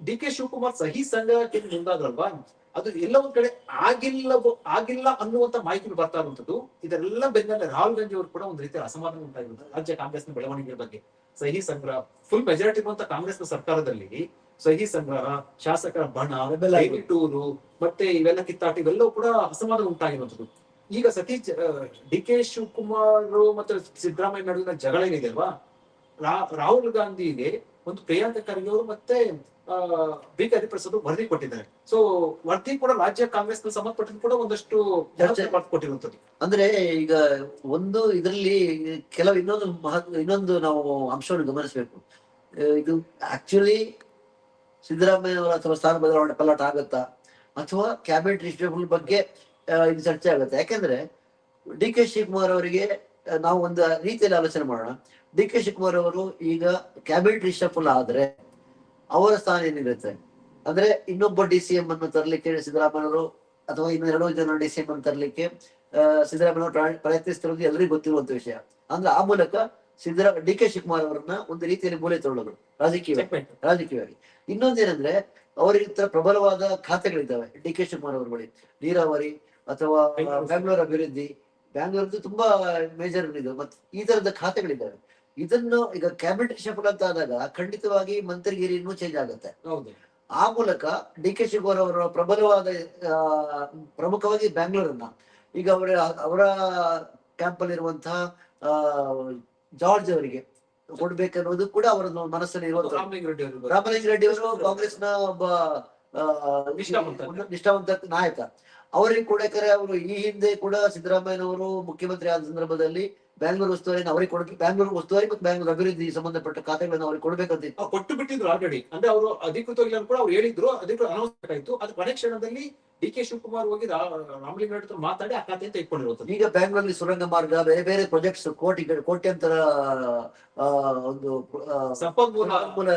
ಡಿ ಕೆ ಶಿವಕುಮಾರ್ ಸಹಿ ಸಂಗ್ರಹಕ್ಕೆ ಮುಂದಾದ್ರಲ್ವಾ? ಅದು ಎಲ್ಲ ಒಂದ್ ಕಡೆ ಆಗಿಲ್ಲ ಆಗಿಲ್ಲ ಅನ್ನುವಂತ ಮಾಹಿತಿ ಬರ್ತಾ ಇರುವಂತದ್ದು. ಇದೆಲ್ಲ ಬೆನ್ನಲ್ಲೇ ರಾಹುಲ್ ಗಾಂಧಿ ಅವರು ಕೂಡ ಒಂದು ರೀತಿಯ ಅಸಮಾಧಾನ ಉಂಟಾಗಿರುತ್ತೆ. ರಾಜ್ಯ ಕಾಂಗ್ರೆಸ್ನ ಬೆಳವಣಿಗೆ ಬಗ್ಗೆ. ಸಹಿ ಸಂಗ್ರಹ ಫುಲ್ ಮೆಜಾರಿಟಿ ಇರುವಂತ ನ ಸರ್ಕಾರದಲ್ಲಿ ಸಹಿ ಸಂಗ್ರಹ ಶಾಸಕರ ಬಣ ಟೂರು ಮತ್ತೆ ಇವೆಲ್ಲ ಕಿತ್ತಾಟ ಇವೆಲ್ಲವೂ ಕೂಡ ಅಸಮಾಧಾನ ಉಂಟಾಗಿರುವಂತದ್ದು. ಈಗ ಸತೀಶ್ ಡಿ ಕೆ ಶಿವಕುಮಾರ್ ಮತ್ತು ಸಿದ್ದರಾಮಯ್ಯ ನಡುವಿನ ಜಗಳ ಏನಿದೆ ಅಲ್ವಾ ರಾಹುಲ್ ಗಾಂಧಿಗೆ ಒಂದು ಪ್ರಿಯಾಂಕ ಖರ್ಗೆ ಅವರು ಮತ್ತೆ ಆ, ಬಿ ಕೆ ಹರಿಪ್ರಸಾದ್ ವರದಿ ಕೊಟ್ಟಿದ್ದಾರೆ. ಸೊ ವರದಿ ಕೂಡ ರಾಜ್ಯ ಕಾಂಗ್ರೆಸ್ ಸಂಬಂಧಪಟ್ಟಿದ್ದು ಕೂಡ ಒಂದಷ್ಟು ಕೊಟ್ಟಿರುವಂತದ್ದು
ಅಂದ್ರೆ ಈಗ ಒಂದು ಇದರಲ್ಲಿ ಕೆಲವು ಇನ್ನೊಂದು ಮಹತ್ವ ಇನ್ನೊಂದು ನಾವು ಅಂಶವನ್ನು ಗಮನಿಸಬೇಕು. ಇದು ಆಕ್ಚುಲಿ ಸಿದ್ದರಾಮಯ್ಯ ಅವರ ಅಥವಾ ಸ್ಥಾನ ಬದಲಾವಣೆ ಪಲ್ಲಟ ಆಗುತ್ತಾ? ಅಥವಾ ಕ್ಯಾಬಿನೆಟ್ ರಿಷೇಬಲ್ ಬಗ್ಗೆ ಇದು ಚರ್ಚೆ ಆಗುತ್ತೆ. ಯಾಕಂದ್ರೆ ಡಿ ಕೆ ಶಿವಕುಮಾರ್ ಅವರಿಗೆ ನಾವು ಒಂದು ರೀತಿಯಲ್ಲಿ ಆಲೋಚನೆ ಮಾಡೋಣ. ಡಿ ಕೆ ಶಿವಕುಮಾರ್ ಅವರು ಈಗ ಕ್ಯಾಬಿನೆಟ್ ರಿಷಫಲ್ ಆದ್ರೆ ಅವರ ಸ್ಥಾನ ಏನಿರುತ್ತೆ? ಅಂದ್ರೆ ಇನ್ನೊಬ್ಬ ಡಿ ಸಿ ಎಂ ಅನ್ನು ತರಲಿಕ್ಕೆ ಸಿದ್ದರಾಮಯ್ಯವರು ಅಥವಾ ಇನ್ನು ಎರಡು ಜನ ಡಿ ಸಿ ಎಂ ಅನ್ನು ತರಲಿಕ್ಕೆ ಸಿದ್ದರಾಮಯ್ಯವರು ಪ್ರ- ಪ್ರಯತ್ನಿಸ್ತಿರೋದು ಎಲ್ಲರಿಗೂ ಗೊತ್ತಿರುವಂತ ವಿಷಯ. ಅಂದ್ರೆ ಆ ಮೂಲಕ ಸಿದ್ದರ ಡಿ ಕೆ ಶಿವಕುಮಾರ್ ಅವರನ್ನ ಒಂದು ರೀತಿಯಲ್ಲಿ ಮೂಲೆ ತೊಳೋದು
ರಾಜಕೀಯವಾಗಿ.
ರಾಜಕೀಯವಾಗಿ. ಇನ್ನೊಂದೇನಂದ್ರೆ ಅವರಿಗಿಂತ ಪ್ರಬಲವಾದ ಖಾತೆಗಳಿದ್ದಾವೆ. ಡಿ ಕೆ ಶಿವಕುಮಾರ್ ಅವರ ಬಳಿ. ನೀರಾವರಿ ಅಥವಾ. ಬ್ಯಾಂಗ್ಳೂರ್ ಅಭಿವೃದ್ಧಿ ಬ್ಯಾಂಗ್ಳೂರ್ದು ತುಂಬಾ ಮೇಜರ್ ಇದು. ಮತ್ತೆ ಈ ತರದ ಖಾತೆಗಳಿದ್ದಾವೆ. ಇದನ್ನು ಈಗ ಕ್ಯಾಬಿನೆಟ್ ಶಫಲ್ ಅಂತ ಆದಾಗ ಖಂಡಿತವಾಗಿ ಮಂತ್ರಿಗಿರಿನೂ ಚೇಂಜ್ ಆಗುತ್ತೆ. ಆ ಮೂಲಕ ಡಿ ಕೆ ಶಿವಕುಮಾರ್ ಅವರ ಪ್ರಬಲವಾದ ಪ್ರಮುಖವಾಗಿ ಬ್ಯಾಂಗ್ಳೂರನ್ನ ಈಗ ಅವರ ಅವರ ಕ್ಯಾಂಪ್ ಅಲ್ಲಿ ಇರುವಂತಹ ಆ, ಜಾರ್ಜ್ ಅವರಿಗೆ ಕೊಡ್ಬೇಕನ್ನೋದು ಕೂಡ ಅವರ ಮನಸ್ಸಲ್ಲಿ ಇರುವಂತ ರಾಮಲಿಂಗ ರೆಡ್ಡಿ ಅವರು ಕಾಂಗ್ರೆಸ್ನ ಒಬ್ಬ ಆ,
ನಿಷ್ಠಾವಂತ.
ಒಂದು ನಿಷ್ಠಾವಂತ ನಾಯಕ. ಅವರಿಗೆ ಕೂಡ ಯಾಕಂದ್ರೆ ಅವರು ಈ ಹಿಂದೆ ಕೂಡ ಸಿದ್ದರಾಮಯ್ಯನವರು ಮುಖ್ಯಮಂತ್ರಿ ಆದ ಸಂದರ್ಭದಲ್ಲಿ ಬ್ಯಾಂಗ್ಳೂರು ಉಸ್ತುವಾರಿ ಅವರಿಗೆ ಕೊಡಕ್ಕೆ ಬ್ಯಾಂಗ್ಳೂರು ಉಸ್ತುವಾರಿ ಮತ್ತು ಬ್ಯಾಂಗ್ಳೂರು ಅಭಿವೃದ್ಧಿ ಸಂಬಂಧಪಟ್ಟ ಖಾತೆಗಳನ್ನು ಅವ್ರಿಗೆ ಕೊಡ್ಬೇಕಂತ
ಕೊಟ್ಟು ಬಿಟ್ಟಿದ್ರು ಆಲ್ರೆಡಿ ಅಂದ್ರೆ ಅವರು ಅಧಿಕೃತವಾಗಿ ಕೂಡ ಅವ್ರು ಹೇಳಿದ್ರು ಅಧಿಕೃತ ಅನೌನ್ಸ್ ಆಯ್ತು ಅದು ಕೊನೆ ಕ್ಷಣದಲ್ಲಿ ಡಿ ಕೆ ಶಿವಕುಮಾರ್ ಹೋಗಿ ರಾ- ರಾಮಲಿಂಗಾರೆಡ್ಡಿ ಹತ್ರ ಮಾತಾಡಿ ಆ ಖಾತೆ ತೆಗೆದುಕೊಂಡಿರುತ್ತದೆ
ಈಗ ಬ್ಯಾಂಗ್ಳೂರಲ್ಲಿ ಸುರಂಗ ಮಾರ್ಗ ಬೇರೆ ಬೇರೆ ಪ್ರಾಜೆಕ್ಟ್ಸ್ ಕೋಟಿ ಕೋಟ್ಯಂತರ ಒಂದು
ಸಂಪನ್ಮೂಲ.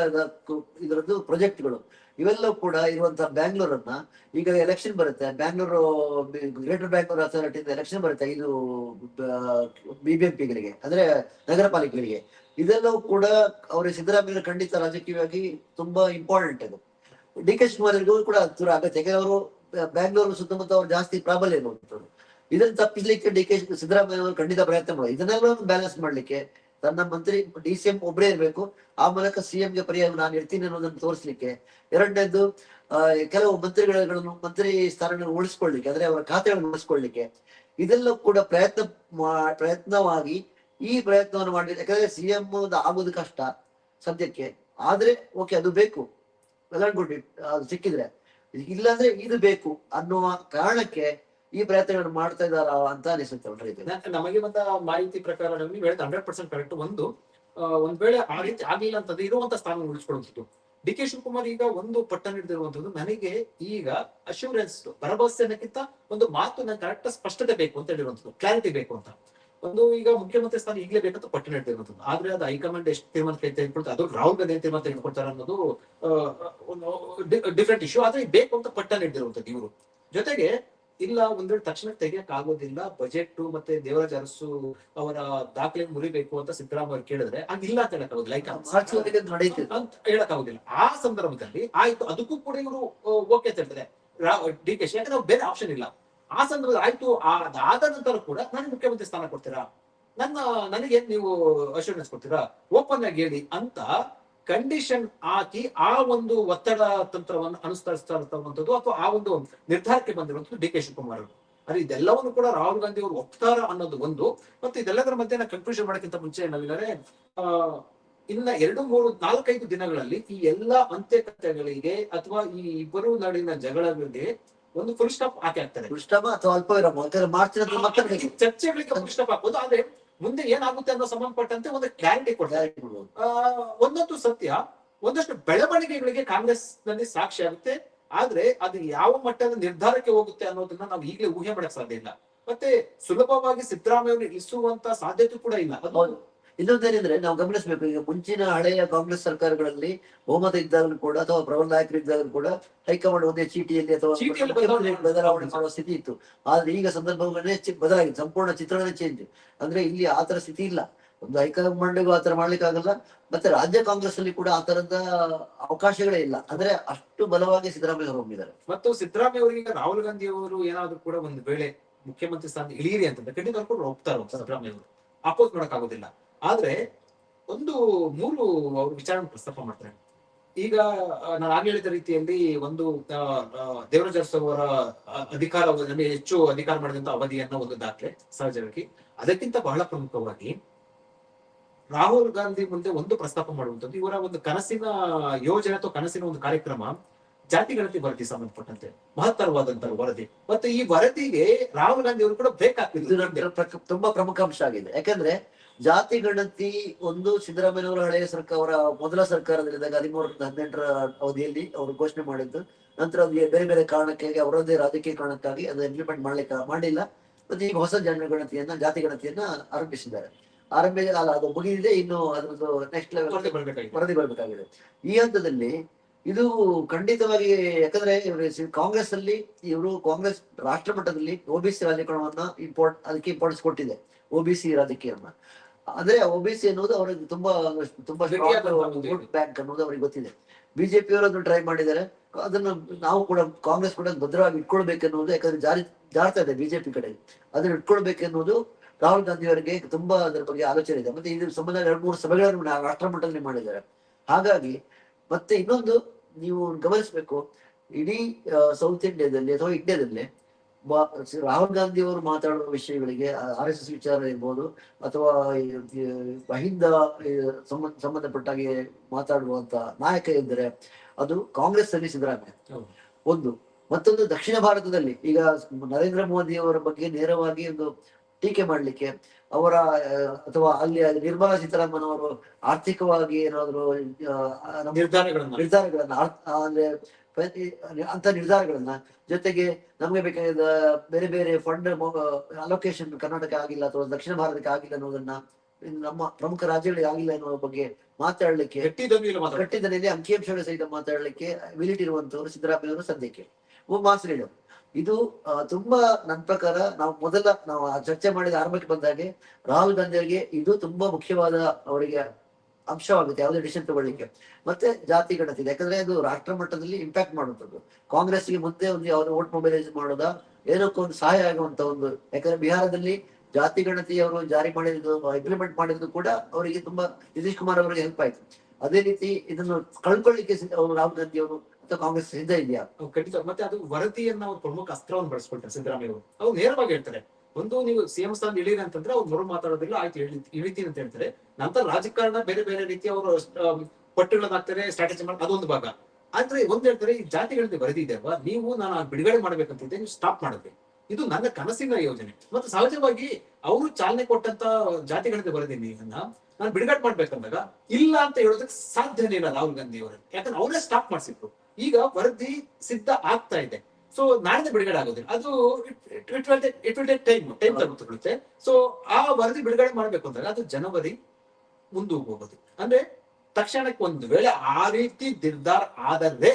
ಇದರದ್ದು ಪ್ರಾಜೆಕ್ಟ್ಗಳು ಇವೆಲ್ಲವೂ ಕೂಡ ಇರುವಂತಹ ಬ್ಯಾಂಗ್ಳೂರನ್ನ ಈಗ ಎಲೆಕ್ಷನ್ ಬರುತ್ತೆ. ಬ್ಯಾಂಗ್ಳೂರು ಗ್ರೇಟರ್ ಬ್ಯಾಂಗ್ಳೂರ್ ಅಥಾರಿಟಿಯಿಂದ ಎಲೆಕ್ಷನ್ ಬರುತ್ತೆ ಇದು ಬಿಬಿಎಂಪಿಗಳಿಗೆ ಅಂದ್ರೆ ನಗರ ಪಾಲಿಕೆಗಳಿಗೆ ಇದೆಲ್ಲವೂ ಕೂಡ ಅವರಿಗೆ ಸಿದ್ದರಾಮಯ್ಯ ಖಂಡಿತ ರಾಜಕೀಯವಾಗಿ ತುಂಬಾ ಇಂಪಾರ್ಟೆಂಟ್ ಅದು ಡಿ ಕೆ ಶಿವಕುಮಾರ್ಗೂ ಕೂಡ ದೂರ ಆಗತ್ತೆ. ಯಾಕಂದ್ರೆ ಅವರು ಬ್ಯಾಂಗ್ಳೂರು ಸುತ್ತಮುತ್ತ ಅವ್ರು ಜಾಸ್ತಿ ಪ್ರಾಬಲ್ಯ ಇರುವಂತದ್ದು ಇದನ್ನ ತಪ್ಪಿಸ್ಲಿಕ್ಕೆ ಡಿ ಕೆ ಸಿದ್ದರಾಮಯ್ಯ ಅವರು ಖಂಡಿತ ಪ್ರಯತ್ನ ಮಾಡೋದು. ಇದನ್ನೆಲ್ಲ ಬ್ಯಾಲೆನ್ಸ್ ಮಾಡ್ಲಿಕ್ಕೆ ತನ್ನ ಮಂತ್ರಿ, ಡಿ ಸಿ ಎಂ ಒಬ್ಬರೇ ಇರಬೇಕು. ಆ ಮೂಲಕ ಸಿಎಂ ಗೆ ಪರಿಹಾರ ನಾನು ಇರ್ತೀನಿ ಅನ್ನೋದನ್ನು ತೋರಿಸ್ಲಿಕ್ಕೆ. ಎರಡನೇದು ಕೆಲವು ಮಂತ್ರಿಗಳನ್ನು ಮಂತ್ರಿ ಸ್ಥಾನಗಳನ್ನು ಉಳಿಸ್ಕೊಳ್ಳಿಕ್ಕೆ, ಅಂದ್ರೆ ಅವರ ಖಾತೆಗಳನ್ನು ಉಳಿಸ್ಕೊಳ್ಳಿಕ್ಕೆ. ಇದೆಲ್ಲ ಕೂಡ ಪ್ರಯತ್ನ ಪ್ರಯತ್ನವಾಗಿ ಈ ಪ್ರಯತ್ನವನ್ನು ಮಾಡಿದೆ ಯಾಕಂದ್ರೆ ಸಿಎಂ ಆಗೋದು ಕಷ್ಟ ಸದ್ಯಕ್ಕೆ. ಆದ್ರೆ, ಓಕೆ, ಅದು ಬೇಕು. ಅದು ಸಿಕ್ಕಿದ್ರೆ. ಇಲ್ಲಾಂದ್ರೆ ಇದು ಬೇಕು ಅನ್ನುವ ಕಾರಣಕ್ಕೆ ಈ ಪ್ರಯತ್ನಗಳನ್ನು ಮಾಡ್ತಾ ಇದ್ದಾರ ಅಂತ ಅನಿಸುತ್ತೆ ಒಂದು ರೀತಿ.
ನಮಗೆ ಬಂದ ಮಾಹಿತಿ ಪ್ರಕಾರ ನೀವು ಹೇಳಿದ ಹಂಡ್ರೆಡ್ ಪರ್ಸೆಂಟ್ ಕರೆಕ್ಟ್ ಒಂದು ಒಂದ್ ವೇಳೆ ಆ ರೀತಿ ಆಗಿಲ್ಲ ಅಂತಂದ್ರೆ ಇರುವಂತ ಸ್ಥಾನ ಉಳಿಸ್ಕೊಳ್ತಿತ್ತು. ಡಿ ಕೆ ಶಿವಕುಮಾರ್ ಈಗ ಒಂದು ಪಟ್ಟ ನೀಡಿರುವಂತದ್ದು ನನಗೆ ಈಗ ಅಶ್ಯೂರೆನ್ಸ್ ಭರವಸೆ ಒಂದು ಮಾತು ನನ್ ಕರೆಕ್ಟ್ ಸ್ಪಷ್ಟತೆ ಬೇಕು ಅಂತ ಹೇಳಿರುವಂತದ್ದು ಕ್ಲಾರಿಟಿ ಬೇಕು ಅಂತ. ಒಂದು ಈಗ ಮುಖ್ಯಮಂತ್ರಿ ಸ್ಥಾನ ಈಗಲೇ ಬೇಕಂತ ಪಟ್ಟು ನೀಡಿರುವಂತದ್ದು ಆದ್ರೆ ಅದು ಹೈಕಮಾಂಡ್ ಎಷ್ಟು ತೀರ್ಮಾನ ತೆಗೆದುಕೊಳ್ತಾರೆ ಅದು ರಾಹುಲ್ ಗಾಂಧಿ ತೀರ್ಮಾನ ತೆಗೆದುಕೊಳ್ತಾರೆ ಅನ್ನೋದು ಒಂದು ಡಿಫ್ರೆಂಟ್ ಇಶ್ಯೂ ಆದ್ರೆ ಬೇಕು ಅಂತ ಪಟ್ಟ ನೀಡಿರುವಂತದ್ದು ಇವರು. ಜೊತೆಗೆ ಇಲ್ಲ ಒಂದ್ ತಕ್ಷಣ ತೆಗಿಯಕ್ ಆಗೋದಿಲ್ಲ ಬಜೆಟ್ ಮತ್ತೆ ದೇವರಾಜ ಅರಸು ಅವರ ದಾಖಲೆ ಮುರಿಬೇಕು ಅಂತ ಸಿದ್ದರಾಮಯ್ಯ ಕೇಳಿದ್ರೆ ಹಂಗಿಲ್ಲ ಅಂತ ಹೇಳಕ್ ಆಗೋದಿಲ್ಲ ಲೈಕ್ ಹೇಳಕ್ ಆಗೋದಿಲ್ಲ ಆ ಸಂದರ್ಭದಲ್ಲಿ ಆಯ್ತು ಅದಕ್ಕೂ ಕೂಡ ಇವರು ಓಕೆ ಅಂತ ಹೇಳ್ತಾರೆ. ಡಿ ಕೆ ಶಿ ಯಾಕಂದ್ರೆ ಬೇರೆ ಆಪ್ಷನ್ ಇಲ್ಲ. ಆ ಸಂದರ್ಭದಲ್ಲಿ ಆಯ್ತು ಅದಾದ ನಂತರ ಕೂಡ ನನಗೆ ಮುಖ್ಯಮಂತ್ರಿ ಸ್ಥಾನ ಕೊಡ್ತೀರಾ? ನನ್ನ ನನಗೆ ನೀವು ಅಶ್ಯೂರೆನ್ಸ್ ಕೊಡ್ತೀರಾ? ಓಪನ್ ಆಗಿ ಹೇಳಿ ಅಂತ ಕಂಡೀಷನ್ ಹಾಕಿ ಆ ಒಂದು ಒತ್ತಡ ತಂತ್ರವನ್ನು ಅನುಸರಿಸ್ತಾ ಇರ್ತಕ್ಕಂಥದ್ದು ಅಥವಾ ಆ ಒಂದು ನಿರ್ಧಾರಕ್ಕೆ ಬಂದಿರುವಂತದ್ದು ಡಿ ಕೆ ಶಿವಕುಮಾರ್ ಅವರು. ಅದೇ ಇದೆಲ್ಲವನ್ನು ಕೂಡ ರಾಹುಲ್ ಗಾಂಧಿ ಅವರು ಒಪ್ತಾರ ಅನ್ನೋದು ಒಂದು. ಮತ್ತೆ ಇದೆಲ್ಲದರ ಮಧ್ಯೆ ನಾನು ಕನ್ಕ್ಲೂಷನ್ ಮಾಡೋಕ್ಕಿಂತ ಮುಂಚೆ ನಾವಿದ್ದಾರೆ ಆ ಇನ್ನ ಎರಡು ಮೂರು ನಾಲ್ಕೈದು ದಿನಗಳಲ್ಲಿ ಈ ಎಲ್ಲಾ ಅಂತ್ಯಕತೆಗಳಿಗೆ ಅಥವಾ ಈ ಇಬ್ಬರು ನಡುವಿನ ಜಗಳಗಳಿಗೆ ಒಂದು ಫುಲ್ ಸ್ಟಾಪ್ ಹಾಕಿ ಫುಲ್
ಸ್ಟಾಪ್ ಅಥವಾ ಅಲ್ಪ ನಂತರ
ಚರ್ಚೆಗಳಿಗೆ ಫುಲ್ ಸ್ಟಾಪ್ ಹಾಕೋದು ಆದ್ರೆ ಮುಂದೆ ಏನಾಗುತ್ತೆ ಅನ್ನೋ ಸಂಬಂಧಪಟ್ಟಂತೆ ಒಂದು ಕ್ಲಾರಿಟಿ ಕೊಡ್ತಾರೆ. ಒಂದೊಂದು ಸತ್ಯ ಒಂದಷ್ಟು ಬೆಳವಣಿಗೆಗಳಿಗೆ ಕಾಂಗ್ರೆಸ್ನಲ್ಲಿ ಸಾಕ್ಷಿ ಆಗುತ್ತೆ. ಆದ್ರೆ ಅದು ಯಾವ ಮಟ್ಟದ ನಿರ್ಧಾರಕ್ಕೆ ಹೋಗುತ್ತೆ ಅನ್ನೋದನ್ನ ನಾವು ಈಗಲೇ ಊಹೆ ಮಾಡಕ್ ಸಾಧ್ಯ ಇಲ್ಲ. ಮತ್ತೆ ಸುಲಭವಾಗಿ ಸಿದ್ದರಾಮಯ್ಯ ಇಳಿಸುವಂತ ಸಾಧ್ಯತೆ ಕೂಡ ಇಲ್ಲ.
ಇನ್ನೊಂದೇನೆಂದ್ರೆ ನಾವು ಗಮನಿಸಬೇಕು ಈಗ ಮುಂಚಿನ ಹಳೆಯ ಕಾಂಗ್ರೆಸ್ ಸರ್ಕಾರಗಳಲ್ಲಿ ಬಹುಮತ ಇದ್ದಾಗಲೂ ಕೂಡ ಅಥವಾ ಪ್ರಬಲ ನಾಯಕರು ಇದ್ದಾಗಲೂ ಕೂಡ ಹೈಕಮಾಂಡ್ ಒಂದೇ ಚೀಟಿಯಲ್ಲಿ ಅಥವಾ
ಬದಲಾವಣೆ
ಮಾಡುವ ಸ್ಥಿತಿ ಇತ್ತು. ಆದ್ರೆ ಈಗ ಸಂದರ್ಭವನ್ನೇ ಬದಲಾಗಿದೆ. ಸಂಪೂರ್ಣ ಚಿತ್ರಣನೇ ಚೇಂಜ್ ಅಂದ್ರೆ ಇಲ್ಲಿ ಆತರ ಸ್ಥಿತಿ ಇಲ್ಲ. ಒಂದು ಹೈಕಮಾಂಡ್ಗೂ ಆತರ ಮಾಡ್ಲಿಕ್ಕೆ ಆಗಲ್ಲ ಮತ್ತೆ ರಾಜ್ಯ ಕಾಂಗ್ರೆಸ್ ಅಲ್ಲಿ ಕೂಡ ಆ ತರದ ಅವಕಾಶಗಳೇ ಇಲ್ಲ. ಅಂದ್ರೆ ಅಷ್ಟು ಬಲವಾಗಿ ಸಿದ್ದರಾಮಯ್ಯ ಅವರು ಹೋಗಿದ್ದಾರೆ
ಮತ್ತು ಸಿದ್ದರಾಮಯ್ಯ ಅವರಿಗೆ ರಾಹುಲ್ ಗಾಂಧಿ ಅವರು ಏನಾದ್ರು ಕೂಡ ಒಂದು ವೇಳೆ ಮುಖ್ಯಮಂತ್ರಿ ಸ್ಥಾನ ಇಳಿಯಿರಿ ಅಂತಂದ್ರೆ ಖಂಡಿತ ಹೋಗ್ತಾರೆ ಸಿದ್ದರಾಮಯ್ಯ ಅವರು. ಅಪೋಸ್ ಮಾಡಕ್ ಆಗೋದಿಲ್ಲ ಆದ್ರೆ ಒಂದು ಮೂರು ಅವರು ವಿಚಾರ ಪ್ರಸ್ತಾಪ ಮಾಡ್ತಾರೆ. ಈಗ ನಾನು ಆಗ ಹೇಳಿದ ರೀತಿಯಲ್ಲಿ ಒಂದು ದೇವರಾಜ ಅವರ ಅಧಿಕಾರ ಹೆಚ್ಚು ಅಧಿಕಾರ ಮಾಡಿದಂತ ಅವಧಿಯನ್ನ ಒಂದು ದಾಖಲೆ, ಸಹಜವಾಗಿ. ಅದಕ್ಕಿಂತ ಬಹಳ ಪ್ರಮುಖವಾಗಿ ರಾಹುಲ್ ಗಾಂಧಿ ಮುಂದೆ ಒಂದು ಪ್ರಸ್ತಾಪ ಮಾಡುವಂಥದ್ದು. ಇವರ ಒಂದು ಕನಸಿನ ಯೋಜನೆ ಅಥವಾ ಕನಸಿನ ಒಂದು ಕಾರ್ಯಕ್ರಮ ಜಾತಿ ಗಣತಿ ವರದಿ ಸಂಬಂಧಪಟ್ಟಂತೆ, ಮಹತ್ತರವಾದಂತಹ ವರದಿ. ಮತ್ತು ಈ ವರದಿಗೆ ರಾಹುಲ್ ಗಾಂಧಿ ಅವರು ಕೂಡ ಬ್ರೇಕ್
ತುಂಬಾ ಪ್ರಮುಖ ಅಂಶ ಆಗಿದೆ. ಯಾಕಂದ್ರೆ ಜಾತಿ ಗಣತಿ ಒಂದು ಸಿದ್ದರಾಮಯ್ಯನವರ ಹಳೆಯ ಸರ್ಕಾರ ಅವರ ಮೊದಲ ಸರ್ಕಾರದಲ್ಲಿದ್ದಾಗ ಹದಿಮೂರ ಹದಿನೆಂಟರ ಅವಧಿಯಲ್ಲಿ ಅವರು ಘೋಷಣೆ ಮಾಡಿದ್ದು. ನಂತರ ಅದು ಬೇರೆ ಬೇರೆ ಕಾರಣಕ್ಕಾಗಿ ಅವರದೇ ರಾಜಕೀಯ ಕಾರಣಕ್ಕಾಗಿ ಅದು ಇಂಪ್ಲಿಮೆಂಟ್ ಮಾಡ್ಲಿಕ್ಕೆ ಮಾಡಿಲ್ಲ ಮತ್ತೆ ಈಗ ಹೊಸ ಜನಗಣತಿಯನ್ನ ಜಾತಿ ಗಣತಿಯನ್ನ ಆರಂಭಿಸಿದ್ದಾರೆ. ಆರಂಭ ಅಲ್ಲ ಅದು ಮುಗಿದಿದೆ ಇನ್ನು ಅದರದ್ದು ನೆಕ್ಸ್ಟ್ ಲೆವೆಲ್
ವರದಿ ಬರ್ಬೇಕಾಗಿದೆ.
ಈ ಹಂತದಲ್ಲಿ ಇದು ಖಂಡಿತವಾಗಿ ಯಾಕಂದ್ರೆ ಇವ್ರು ಕಾಂಗ್ರೆಸ್ ಅಲ್ಲಿ ಇವರು ಕಾಂಗ್ರೆಸ್ ರಾಷ್ಟ್ರ ಮಟ್ಟದಲ್ಲಿ ಒಬಿಸಿ ರಾಜಕಾರಣವನ್ನ ಇಂಪಾರ್ಟ್ ಅದಕ್ಕೆ ಇಂಪಾರ್ಟೆನ್ಸ್ ಕೊಟ್ಟಿದೆ. ಒಬಿಸಿ ರಾಜಕೀಯವನ್ನ ಆದ್ರೆ ಒಬಿಸಿ ಅನ್ನೋದು ಅವ್ರಿಗೆ ತುಂಬಾ ತುಂಬಾ ಗುಡ್ ಬ್ಯಾಂಕ್ ಅನ್ನೋದು ಅವ್ರಿಗೆ ಗೊತ್ತಿದೆ. ಬಿಜೆಪಿ ಅವರು ಅದನ್ನು ಟ್ರೈ ಮಾಡಿದ್ದಾರೆ. ಅದನ್ನ ನಾವು ಕೂಡ ಕಾಂಗ್ರೆಸ್ ಕೂಡ ಭದ್ರವಾಗಿ ಇಟ್ಕೊಳ್ಬೇಕನ್ನುವುದು ಯಾಕಂದ್ರೆ ಜಾರಿ ಜಾರ್ತಾ ಇದೆ ಬಿಜೆಪಿ ಕಡೆ. ಅದನ್ನ ಇಟ್ಕೊಳ್ಬೇಕೆನ್ನುವುದು ರಾಹುಲ್ ಗಾಂಧಿ ಅವರಿಗೆ ತುಂಬಾ ಅದರ ಬಗ್ಗೆ ಆಲೋಚನೆ ಇದೆ. ಮತ್ತೆ ಇದ್ರ ಸಂಬಂಧ ಎರಡು ಮೂರು ಸಭೆಗಳನ್ನು ರಾಷ್ಟ್ರ ಮಟ್ಟದಲ್ಲಿ ಮಾಡಿದ್ದಾರೆ. ಹಾಗಾಗಿ ಮತ್ತೆ ಇನ್ನೊಂದು ನೀವು ಗಮನಿಸಬೇಕು. ಇಡೀ ಸೌತ್ ಇಂಡಿಯಾದಲ್ಲಿ ಅಥವಾ ಇಂಡಿಯಾದಲ್ಲಿ ರಾಹುಲ್ ಗಾಂಧಿ ಅವರು ಮಾತಾಡುವ ವಿಷಯಗಳಿಗೆ ಆರ್ ಎಸ್ ಎಸ್ ವಿಚಾರ ಇರ್ಬೋದು ಅಥವಾ ಮಹಿಂದ ಸಂಬಂಧ ಸಂಬಂಧಪಟ್ಟಾಗೆ ಮಾತಾಡುವಂತ ನಾಯಕ ಇದ್ದರೆ ಅದು ಕಾಂಗ್ರೆಸ್ ಅಲ್ಲಿ ಸಿದ್ದರಾಮಯ್ಯ. ಒಂದು. ಮತ್ತೊಂದು ದಕ್ಷಿಣ ಭಾರತದಲ್ಲಿ ಈಗ ನರೇಂದ್ರ ಮೋದಿ ಅವರ ಬಗ್ಗೆ ನೇರವಾಗಿ ಒಂದು ಟೀಕೆ ಮಾಡಲಿಕ್ಕೆ ಅವರ ಅಥವಾ ಅಲ್ಲಿ ನಿರ್ಮಲಾ ಸೀತಾರಾಮನ್ ಅವರು ಆರ್ಥಿಕವಾಗಿ ಏನಾದ್ರು
ನಿರ್ಧಾರಗಳನ್ನ
ಅಂದ್ರೆ ಅಂತ ನಿರ್ಧಾರಗಳನ್ನ ಜೊತೆಗೆ ನಮಗೆ ಬೇಕಾದ ಬೇರೆ ಬೇರೆ ಫಂಡ್ ಅಲೋಕೇಶನ್ ಕರ್ನಾಟಕ ಆಗಿಲ್ಲ ಅಥವಾ ದಕ್ಷಿಣ ಭಾರತಕ್ಕೆ ಆಗಿಲ್ಲ ಅನ್ನೋದನ್ನ ನಮ್ಮ ಪ್ರಮುಖ ರಾಜ್ಯಗಳಿಗೆ ಆಗಿಲ್ಲ ಅನ್ನೋ ಬಗ್ಗೆ ಮಾತಾಡ್ಲಿಕ್ಕೆ ಗಟ್ಟಿದಲ್ಲಿ ಅಂಕಿಅಂಶಗಳ ಸಹಿತ ಮಾತಾಡ್ಲಿಕ್ಕೆ ವಿಲಿಟ್ ಇರುವಂತವರು ಸಿದ್ದರಾಮಯ್ಯ ಅವರು ಸದ್ಯಕ್ಕೆ ಮಾಸ್ ಲೀಡರ್ ಇದು ತುಂಬಾ ನನ್ನ ಪ್ರಕಾರ ನಾವು ಮೊದಲ ನಾವು ಚರ್ಚೆ ಮಾಡಿದ ಆರಂಭಕ್ಕೆ ಬಂದಾಗೆ ರಾಹುಲ್ ಗಾಂಧಿ ಅವರಿಗೆ ಇದು ತುಂಬಾ ಮುಖ್ಯವಾದ ಅವರಿಗೆ ಅಂಶವಾಗುತ್ತೆ, ಯಾವುದೇ ಡಿಸಿಷನ್ ತಗೊಳ್ಳಿಕ್ಕೆ. ಮತ್ತೆ ಜಾತಿ ಗಣತಿ ಇದೆ. ಯಾಕಂದ್ರೆ ಅದು ರಾಷ್ಟ್ರ ಮಟ್ಟದಲ್ಲಿ ಇಂಪ್ಯಾಕ್ಟ್ ಮಾಡುವಂಥದ್ದು. ಕಾಂಗ್ರೆಸ್ಗೆ ಮುಂದೆ ಒಂದು ಯಾವ್ದು ವೋಟ್ ಮೊಬೈಲೈಸ್ ಮಾಡೋದ, ಏನಕ್ಕೂ ಒಂದು ಸಹಾಯ ಆಗುವಂತ ಒಂದು, ಯಾಕಂದ್ರೆ ಬಿಹಾರದಲ್ಲಿ ಜಾತಿ ಗಣತಿ ಅವರು ಜಾರಿ ಮಾಡಿದ್ದು ಇಂಪ್ಲಿಮೆಂಟ್ ಮಾಡಿದ್ದು ಕೂಡ ಅವರಿಗೆ ತುಂಬಾ, ನಿತೀಶ್ ಕುಮಾರ್ ಅವರಿಗೆ ಹೆಲ್ಪ್ ಆಯ್ತು. ಅದೇ ರೀತಿ ಇದನ್ನು ಕಳ್ಕೊಳ್ಳಿಕ್ಕೆ ರಾಹುಲ್ ಗಾಂಧಿ ಅವರು ಅಥವಾ ಕಾಂಗ್ರೆಸ್ ಸಿದ್ಧ ಇದೆಯಾ?
ಖಂಡಿತ. ಮತ್ತೆ ಅದು ವರದಿಯನ್ನ ಅವ್ರು ಪ್ರಮುಖ ಅಸ್ತ್ರವನ್ನು ಬಳಸ್ಕೊಳ್ತಾರೆ ಸಿದ್ದರಾಮಯ್ಯ ಅವರು. ಅವ್ರು ನೇರವಾಗಿ ಹೇಳ್ತಾರೆ ಒಂದು ನೀವು ಸಿಎಂ ಸ್ಥಾನ ಇಳೀರಿ ಅಂತಂದ್ರೆ ಅವ್ರು ಮರು ಮಾತಾಡೋದಿಲ್ಲ ಆಯ್ತು, ಇಳಿ, ಇಳಿತೀನಿ ಅಂತ ಹೇಳ್ತಾರೆ. ನಂತರ ರಾಜಕಾರಣ ಬೇರೆ ಬೇರೆ ರೀತಿಯ ಅವರು ಪಟ್ಟುಗಳನ್ನ ಹಾಕ್ತಾರೆ ಸ್ಟ್ರಾಟಜಿ ಮಾಡಿ, ಅದೊಂದು ಭಾಗ. ಆದ್ರೆ ಒಂದ್ ಹೇಳ್ತಾರೆ, ಈ ಜಾತಿಗಳಲ್ಲಿ ಬರೆದಿದೆ ಅಲ್ವಾ? ನೀವು ನಾನು ಬಿಡುಗಡೆ ಮಾಡ್ಬೇಕಂತಿದ್ದೆ ನೀವು ಸ್ಟಾಪ್ ಮಾಡಿದ್ರಿ. ಇದು ನನ್ನ ಕನಸಿನ ಯೋಜನೆ. ಮತ್ತೆ ಸಹಜವಾಗಿ ಅವರು ಚಾಲನೆ ಕೊಟ್ಟಂತ ಜಾತಿಗಳಿಂದ ಬರೆದಿನಿ ಇದನ್ನ ನಾನು ಬಿಡುಗಡೆ ಮಾಡ್ಬೇಕಂದಾಗ ಇಲ್ಲ ಅಂತ ಹೇಳೋದಕ್ಕೆ ಸಾಧ್ಯನೇ ಇಲ್ಲ ರಾಹುಲ್ ಗಾಂಧಿ ಯಾಕಂದ್ರೆ ಅವರೇ ಸ್ಟಾಪ್ ಮಾಡಿಸಿದ್ರು. ಈಗ ವರದಿ ಸಿದ್ಧ ಆಗ್ತಾ ಇದೆ. ಸೊ ನಾಳೆ ಬಿಡುಗಡೆ ಆಗೋದಿಲ್ಲ. ಅದು it will it will take time time ತಗೊಳ್ಳುತ್ತೆ so ಆ ವರದಿ ಬಿಡುಗಡೆ ಮಾಡ್ಬೇಕು ಅಂದ್ರೆ ಅದು ಜನವರಿ ಮುಂದೆ ಹೋಗೋದು. ಅಂದ್ರೆ ತಕ್ಷಣಕ್ಕೆ ಒಂದು ವೇಳೆ ಆ ರೀತಿ ನಿರ್ಧಾರ ಆದರೆ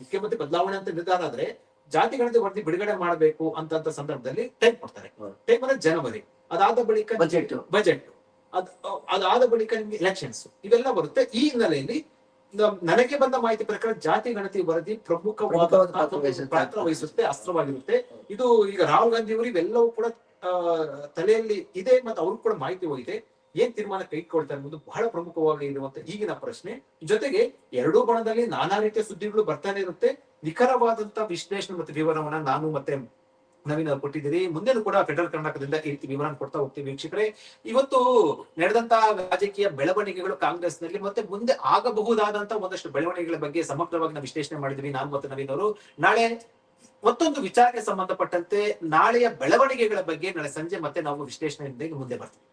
ಮುಖ್ಯಮಂತ್ರಿ ಬದಲಾವಣೆ ಅಂತ ನಿರ್ಧಾರ ಆದ್ರೆ ಜಾತಿ ಗಣತಿ ವರದಿ ಬಿಡುಗಡೆ ಮಾಡಬೇಕು ಅಂತ ಸಂದರ್ಭದಲ್ಲಿ ಟೈಮ್ ಕೊಡ್ತಾರೆ. ಟೈಮ್ ಅಂದ್ರೆ ಜನವರಿ. ಅದಾದ ಬಳಿಕ
ಬಜೆಟ್
ಬಜೆಟ್ ಅದ್ ಅದಾದ ಬಳಿಕ ನಿಮ್ಗೆ ಎಲೆಕ್ಷನ್ಸ್ ಇವೆಲ್ಲ ಬರುತ್ತೆ. ಈ ಹಿನ್ನೆಲೆಯಲ್ಲಿ ನನಗೆ ಬಂದ ಮಾಹಿತಿ ಪ್ರಕಾರ ಜಾತಿ ಗಣತಿ ವರದಿ ಪ್ರಮುಖವಾದ
ಪಾತ್ರ ವಹಿಸುತ್ತೆ.
ಅಸ್ತ್ರವಾಗಿರುತ್ತೆ. ಇದು ಈಗ ರಾಹುಲ್ ಗಾಂಧಿ ಅವರು ಇವೆಲ್ಲವೂ ಕೂಡ ತಲೆಯಲ್ಲಿ ಇದೆ ಮತ್ತೆ ಅವ್ರು ಕೂಡ ಮಾಹಿತಿ ಹೋಗಿದೆ. ಏನ್ ತೀರ್ಮಾನ ಕೈಗೊಳ್ತಾರೆ ಅನ್ನೋದು ಬಹಳ ಪ್ರಮುಖವಾಗಿ ಇರುವಂತ ಈಗಿನ ಪ್ರಶ್ನೆ. ಜೊತೆಗೆ ಎರಡೂ ಬಣದಲ್ಲಿ ನಾನಾ ರೀತಿಯ ಸುದ್ದಿಗಳು ಬರ್ತಾನೆ ಇರುತ್ತೆ. ನಿಖರವಾದಂತ ವಿಶ್ಲೇಷಣೆ ಮತ್ತು ವಿವರವನ್ನ ನಾನು ಮತ್ತೆ ನವೀನ್ ಕೊಟ್ಟಿದ್ದೀರಿ. ಮುಂದೆನೂ ಕೂಡ ಫೆಡರಲ್ ಕರ್ನಾಟಕದಿಂದ ಈ ರೀತಿ ವಿವರಣ ಕೊಡ್ತಾ ಹೋಗ್ತೀವಿ ವೀಕ್ಷಕರೇ. ಇವತ್ತು ನಡೆದಂತಹ ರಾಜಕೀಯ ಬೆಳವಣಿಗೆಗಳು ಕಾಂಗ್ರೆಸ್ನಲ್ಲಿ ಮತ್ತೆ ಮುಂದೆ ಆಗಬಹುದಾದಂತಹ ಒಂದಷ್ಟು ಬೆಳವಣಿಗೆಗಳ ಬಗ್ಗೆ ಸಮಗ್ರವಾಗಿ ನಾವು ವಿಶ್ಲೇಷಣೆ ಮಾಡಿದ್ವಿ ನಾನು ಮತ್ತು ನವೀನ್ ಅವರು. ನಾಳೆ ಮತ್ತೊಂದು ವಿಚಾರಕ್ಕೆ ಸಂಬಂಧಪಟ್ಟಂತೆ ನಾಳೆಯ ಬೆಳವಣಿಗೆಗಳ ಬಗ್ಗೆ ನಾಳೆ ಸಂಜೆ ಮತ್ತೆ ನಾವು ವಿಶ್ಲೇಷಣೆಯೊಂದಿಗೆ ಮುಂದೆ ಬರ್ತೀವಿ.